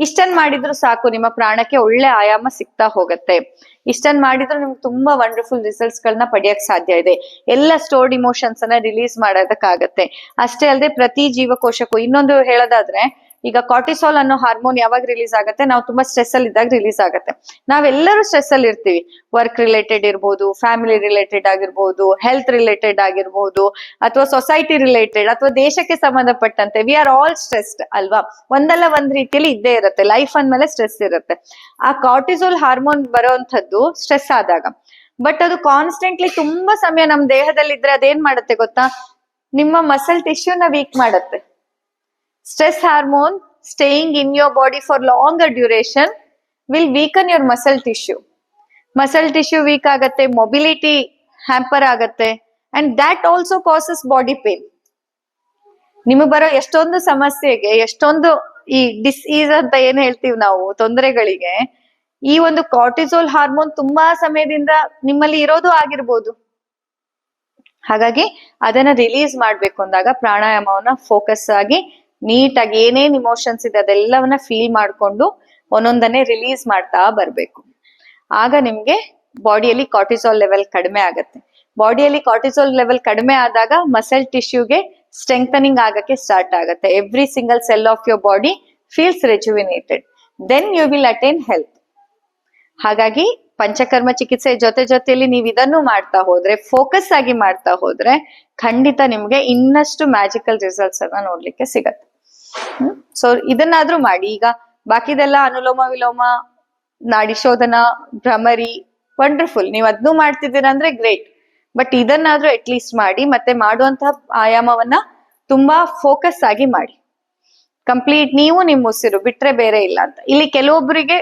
ಇಷ್ಟನ್ ಮಾಡಿದ್ರು ಸಾಕು, ನಿಮ್ಮ ಪ್ರಾಣಕ್ಕೆ ಒಳ್ಳೆ ಆಯಾಮ ಸಿಗ್ತಾ ಹೋಗುತ್ತೆ. ಇಷ್ಟನ್ ಮಾಡಿದ್ರು ನಿಮ್ಗೆ ತುಂಬಾ ವಂಡರ್ಫುಲ್ ರಿಸಲ್ಟ್ಸ್ ಗಳನ್ನ ಪಡೆಯಕ್ ಸಾಧ್ಯ ಇದೆ. ಎಲ್ಲ ಸ್ಟೋರ್ಡ್ ಇಮೋಷನ್ಸ್ ಅನ್ನ ರಿಲೀಸ್ ಮಾಡೋದಕ್ಕಾಗತ್ತೆ. ಅಷ್ಟೇ ಅಲ್ಲದೆ ಪ್ರತಿ ಜೀವಕೋಶಕ್ಕೂ ಇನ್ನೊಂದು ಹೇಳೋದಾದ್ರೆ ಈಗ ಕಾರ್ಟಿಸಾಲ್ ಅನ್ನೋ ಹಾರ್ಮೋನ್ ಯಾವಾಗ ರಿಲೀಸ್ ಆಗುತ್ತೆ? ನಾವು ತುಂಬಾ ಸ್ಟ್ರೆಸ್ ಅಲ್ಲಿ ಇದ್ದಾಗ ರಿಲೀಸ್ ಆಗುತ್ತೆ. ನಾವೆಲ್ಲರೂ ಸ್ಟ್ರೆಸ್ ಅಲ್ಲಿ ಇರ್ತೀವಿ. ವರ್ಕ್ ರಿಲೇಟೆಡ್ ಇರ್ಬೋದು ಫ್ಯಾಮಿಲಿ ರಿಲೇಟೆಡ್ ಆಗಿರ್ಬೋದು ಹೆಲ್ತ್ ರಿಲೇಟೆಡ್ ಆಗಿರ್ಬೋದು, ಅಥವಾ ಸೊಸೈಟಿ ರಿಲೇಟೆಡ್ ಅಥವಾ ದೇಶಕ್ಕೆ ಸಂಬಂಧಪಟ್ಟಂತೆ. ವಿ ಆರ್ ಆಲ್ ಸ್ಟ್ರೆಸ್ಡ್ ಅಲ್ವಾ? ಒಂದಲ್ಲ ಒಂದ್ ರೀತಿಯಲ್ಲಿ ಇದ್ದೇ ಇರುತ್ತೆ. ಲೈಫ್ ಅಂದ್ಮೇಲೆ ಸ್ಟ್ರೆಸ್ ಇರುತ್ತೆ. ಆ ಕಾರ್ಟಿಸೋಲ್ ಹಾರ್ಮೋನ್ ಬರೋಂಥದ್ದು ಸ್ಟ್ರೆಸ್ ಆದಾಗ. ಬಟ್ ಅದು ಕಾನ್ಸ್ಟೆಂಟ್ಲಿ ತುಂಬಾ ಸಮಯ ನಮ್ ದೇಹದಲ್ಲಿ ಇದ್ರೆ ಅದೇನ್ ಮಾಡುತ್ತೆ ಗೊತ್ತಾ? ನಿಮ್ಮ ಮಸಲ್ ಟಿಶ್ಯೂನ ವೀಕ್ ಮಾಡುತ್ತೆ. Stress hormone staying in your body for longer duration will weaken your muscle tissue muscle tissue weak ಆಗತ್ತೆ ಮೊಬಿಲಿಟಿ ಹ್ಯಾಂಪರ್ ಆಗತ್ತೆ and that also causes body pain ನಿಮಗೆ ಬರೋ ಎಷ್ಟೊಂದು ಸಮಸ್ಯೆಗೆ, ಎಷ್ಟೊಂದು ಈ ಡಿಸ್ ಅಂತ ಏನು ಹೇಳ್ತೀವಿ ನಾವು, ತೊಂದರೆಗಳಿಗೆ, ಈ ಒಂದು ಕಾರ್ಟಿಸೋಲ್ ಹಾರ್ಮೋನ್ ತುಂಬಾ ಸಮಯದಿಂದ ನಿಮ್ಮಲ್ಲಿ ಇರೋದು ಆಗಿರ್ಬೋದು. ಹಾಗಾಗಿ ಅದನ್ನ ರಿಲೀಸ್ ಮಾಡ್ಬೇಕು ಅಂದಾಗ ಪ್ರಾಣಾಯಾಮವನ್ನ ಫೋಕಸ್ ಆಗಿ ನೀಟಾಗಿ ಏನೇನ್ ಇಮೋಷನ್ಸ್ ಇದೆ ಅದೆಲ್ಲವನ್ನ ಫೀಲ್ ಮಾಡ್ಕೊಂಡು ಒಂದೊಂದನ್ನೇ ರಿಲೀಸ್ ಮಾಡ್ತಾ ಬರ್ಬೇಕು. ಆಗ ನಿಮ್ಗೆ ಬಾಡಿಯಲ್ಲಿ ಕಾರ್ಟಿಸೋಲ್ ಲೆವೆಲ್ ಕಡಿಮೆ ಆಗತ್ತೆ. ಬಾಡಿಯಲ್ಲಿ ಕಾರ್ಟಿಸೋಲ್ ಲೆವೆಲ್ ಕಡಿಮೆ ಆದಾಗ ಮಸಲ್ ಟಿಶ್ಯೂಗೆ ಸ್ಟ್ರೆಂಥನಿಂಗ್ ಆಗಕ್ಕೆ ಸ್ಟಾರ್ಟ್ ಆಗುತ್ತೆ. Every single cell of your body feels rejuvenated then you will attain health ಹಾಗಾಗಿ ಪಂಚಕರ್ಮ ಚಿಕಿತ್ಸೆ ಜೊತೆ ಜೊತೆಯಲ್ಲಿ ನೀವು ಇದನ್ನು ಮಾಡ್ತಾ ಹೋದ್ರೆ ಫೋಕಸ್ ಆಗಿ ಮಾಡ್ತಾ ಹೋದ್ರೆ ಖಂಡಿತ ನಿಮ್ಗೆ ಇನ್ನಷ್ಟು ಮ್ಯಾಜಿಕಲ್ ರಿಸಲ್ಟ್ಸ್ ಅನ್ನ ನೋಡ್ಲಿಕ್ಕೆ ಸಿಗತ್ತೆ. ಸೊ ಇದನ್ನಾದ್ರೂ ಮಾಡಿ. ಈಗ ಬಾಕಿದೆಲ್ಲ ಅನುಲೋಮ ವಿಲೋಮ, ನಾಡಿ ಶೋಧನ, ಭ್ರಮರಿ ವಂಡರ್ಫುಲ್ ನೀವು ಅದನ್ನು ಮಾಡ್ತಿದ್ದೀರಾ ಅಂದ್ರೆ ಗ್ರೇಟ್ ಬಟ್ ಇದನ್ನಾದ್ರೂ ಅಟ್ಲೀಸ್ಟ್ ಮಾಡಿ, ಮತ್ತೆ ಮಾಡುವಂತಹ ಆಯಾಮವನ್ನ ತುಂಬಾ ಫೋಕಸ್ ಆಗಿ ಮಾಡಿ. ಕಂಪ್ಲೀಟ್ ನೀವು ನಿಮ್ಮ ಉಸಿರು, ಬಿಟ್ರೆ ಬೇರೆ ಇಲ್ಲ ಅಂತ. ಇಲ್ಲಿ ಕೆಲವೊಬ್ಬರಿಗೆ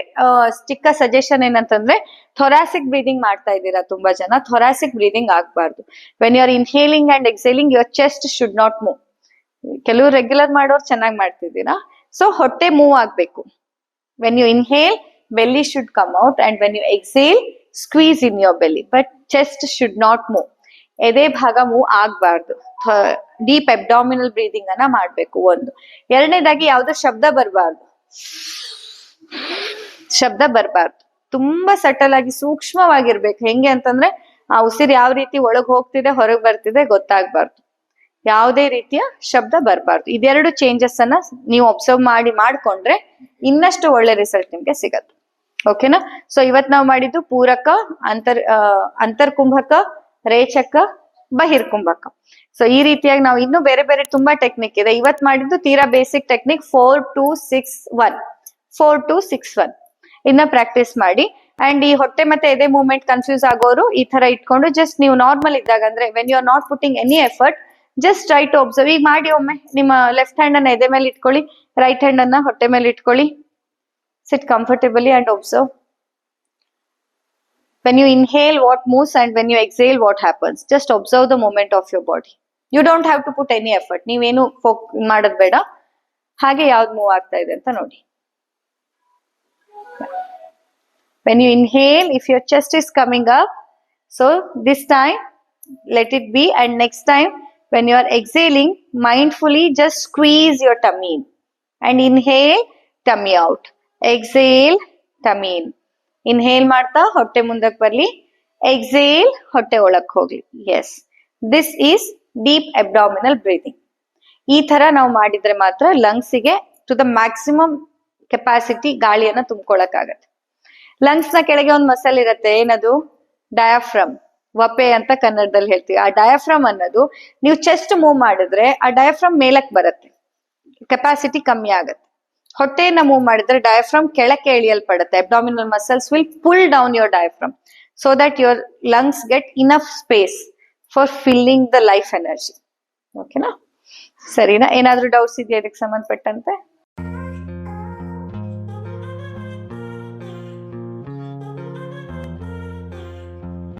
ಚಿಕ್ಕ ಸಜೆಷನ್ ಏನಂತಂದ್ರೆ ಥೊರಾಸಿಕ್ ಬ್ರೀದಿಂಗ್ ಮಾಡ್ತಾ ಇದ್ದೀರಾ ತುಂಬಾ ಜನ ಥೊರಾಸಿಕ್ ಬ್ರೀದಿಂಗ್ ಆಗ್ಬಾರ್ದು. When you are inhaling and exhaling your chest should not move ಕೆಲವು ರೆಗ್ಯುಲರ್ ಮಾಡೋರು ಚೆನ್ನಾಗಿ ಮಾಡ್ತಿದ್ದೀರಾ? ಸೊ ಹೊಟ್ಟೆ ಮೂವ್ ಆಗ್ಬೇಕು. When you inhale belly should come out and when you exhale squeeze in your belly but chest should not move ಎದೆ ಭಾಗ move ಆಗ್ಬಾರ್ದು. Deep abdominal breathing ಅನ್ನ ಮಾಡ್ಬೇಕು ಒಂದು. ಎರಡನೇದಾಗಿ ಯಾವ್ದು ಶಬ್ದ ಬರಬಾರ್ದು. ಶಬ್ದ ಬರಬಾರ್ದು. ತುಂಬಾ ಸಟಲ್ ಆಗಿ ಸೂಕ್ಷ್ಮವಾಗಿರ್ಬೇಕು. ಹೆಂಗೆ ಅಂತಂದ್ರೆ, ಆ ಉಸಿರು ಯಾವ ರೀತಿ ಒಳಗ್ ಹೋಗ್ತಿದೆ, ಹೊರಗೆ ಬರ್ತಿದೆ ಗೊತ್ತಾಗ್ಬಾರ್ದು. ಯಾವುದೇ ರೀತಿಯ ಶಬ್ದ ಬರಬಾರ್ದು. ಇದೆರಡು ಚೇಂಜಸ್ ಅನ್ನ ನೀವು ಅಬ್ಸರ್ವ್ ಮಾಡಿ, ಮಾಡ್ಕೊಂಡ್ರೆ ಇನ್ನಷ್ಟು ಒಳ್ಳೆ ರಿಸಲ್ಟ್ ನಿಮ್ಗೆ ಸಿಗತ್ತೆ. ಓಕೆನಾ ಸೊ ಇವತ್ ನಾವು ಮಾಡಿದ್ದು ಪೂರಕ, ಅಂತರ್ ಅಂತರ್ಕುಂಭಕ, ರೇಚಕ, ಬಹಿರ್ಕುಂಭಕ. ಸೊ ಈ ರೀತಿಯಾಗಿ ನಾವು ಇನ್ನೂ ಬೇರೆ ಬೇರೆ ತುಂಬಾ ಟೆಕ್ನಿಕ್ ಇದೆ. ಇವತ್ ಮಾಡಿದ್ದು ತೀರಾ basic technique four two six one four two six one ಇನ್ನ ಪ್ರಾಕ್ಟೀಸ್ ಮಾಡಿ. ಅಂಡ್ ಈ ಹೊಟ್ಟೆ ಮತ್ತೆ ಎದೆ ಮೂವ್ಮೆಂಟ್ ಕನ್ಫ್ಯೂಸ್ ಆಗೋರು ಈ ತರ ಇಟ್ಕೊಂಡು ಜಸ್ಟ್ ನೀವು ನಾರ್ಮಲ್ ಇದ್ದಾಗ ಅಂದ್ರೆ when you are not putting any effort just try to observe ಈಗ ಮಾಡಿ ಒಮ್ಮೆ ನಿಮ್ಮ ಲೆಫ್ಟ್ ಹ್ಯಾಂಡ್ ಅನ್ನ ಎದೆ ಮೇಲೆ ಇಟ್ಕೊಳ್ಳಿ ರೈಟ್ ಹ್ಯಾಂಡ್ ಅನ್ನ ಹೊಟ್ಟೆ ಮೇಲೆ ಇಟ್ಕೊಳ್ಳಿ sit comfortably and observe when you inhale what moves and when you exhale what happens just observe the movement of your body you don't have to put any effort ನೀವೇನು folk ಮಾಡೋದ್ ಬೇಡ ಹಾಗೆ ಯಾವ್ದು move ಆಗ್ತಾ ಇದೆ ಅಂತ ನೋಡಿ when you inhale if your chest is coming up so this time let it be and next time when you are exhaling, mindfully just squeeze your tummy in. And inhale, tummy out. Exhale, tummy in. Inhale ಮಾಡ್ತಾ ಹೊಟ್ಟೆ ಮುಂದಕ್ಕೆ ಬರಲಿ. Exhale ಹೊಟ್ಟೆ ಒಳಕ್ ಹೋಗ್ಲಿ. As this is deep abdominal breathing ಈ ತರ ನಾವು ಮಾಡಿದ್ರೆ ಮಾತ್ರ ಲಂಗ್ಸಿಗೆ ಟು ದ ಮ್ಯಾಕ್ಸಿಮಮ್ ಕೆಪಾಸಿಟಿ ಗಾಳಿಯನ್ನ ತುಂಬ್ಕೊಳಕ್ಕಾಗತ್ತೆ. ಲಂಗ್ಸ್ನ ಕೆಳಗೆ ಒಂದು ಮಸಲ್ ಇರತ್ತೆ. ಏನದು? ಡಯಾಫ್ರಮ್ ವಪೆ ಅಂತ ಕನ್ನಡದಲ್ಲಿ ಹೇಳ್ತೀವಿ. ಆ ಡಯಾಫ್ರಮ್ ಅನ್ನೋದು ನೀವು ಚೆಸ್ಟ್ ಮೂವ್ ಮಾಡಿದ್ರೆ ಆ ಡಯಾಫ್ರಮ್ ಮೇಲಕ್ ಬರುತ್ತೆ. ಕೆಪಾಸಿಟಿ ಕಮ್ಮಿ ಆಗುತ್ತೆ. ಹೊಟ್ಟೆಯನ್ನ ಮೂವ್ ಮಾಡಿದ್ರೆ ಡಯಾಫ್ರಮ್ ಕೆಳಕ್ಕೆ ಎಳೆಯಲ್ಪಡುತ್ತೆ. Abdominal muscles will pull down your diaphragm so that your lungs get enough space for filling the life energy ಓಕೆನಾ ಸರಿನಾ? ಏನಾದ್ರೂ ಡೌಟ್ಸ್ ಇದೆಯಾ ಇದಕ್ಕೆ ಸಂಬಂಧಪಟ್ಟಂತೆ?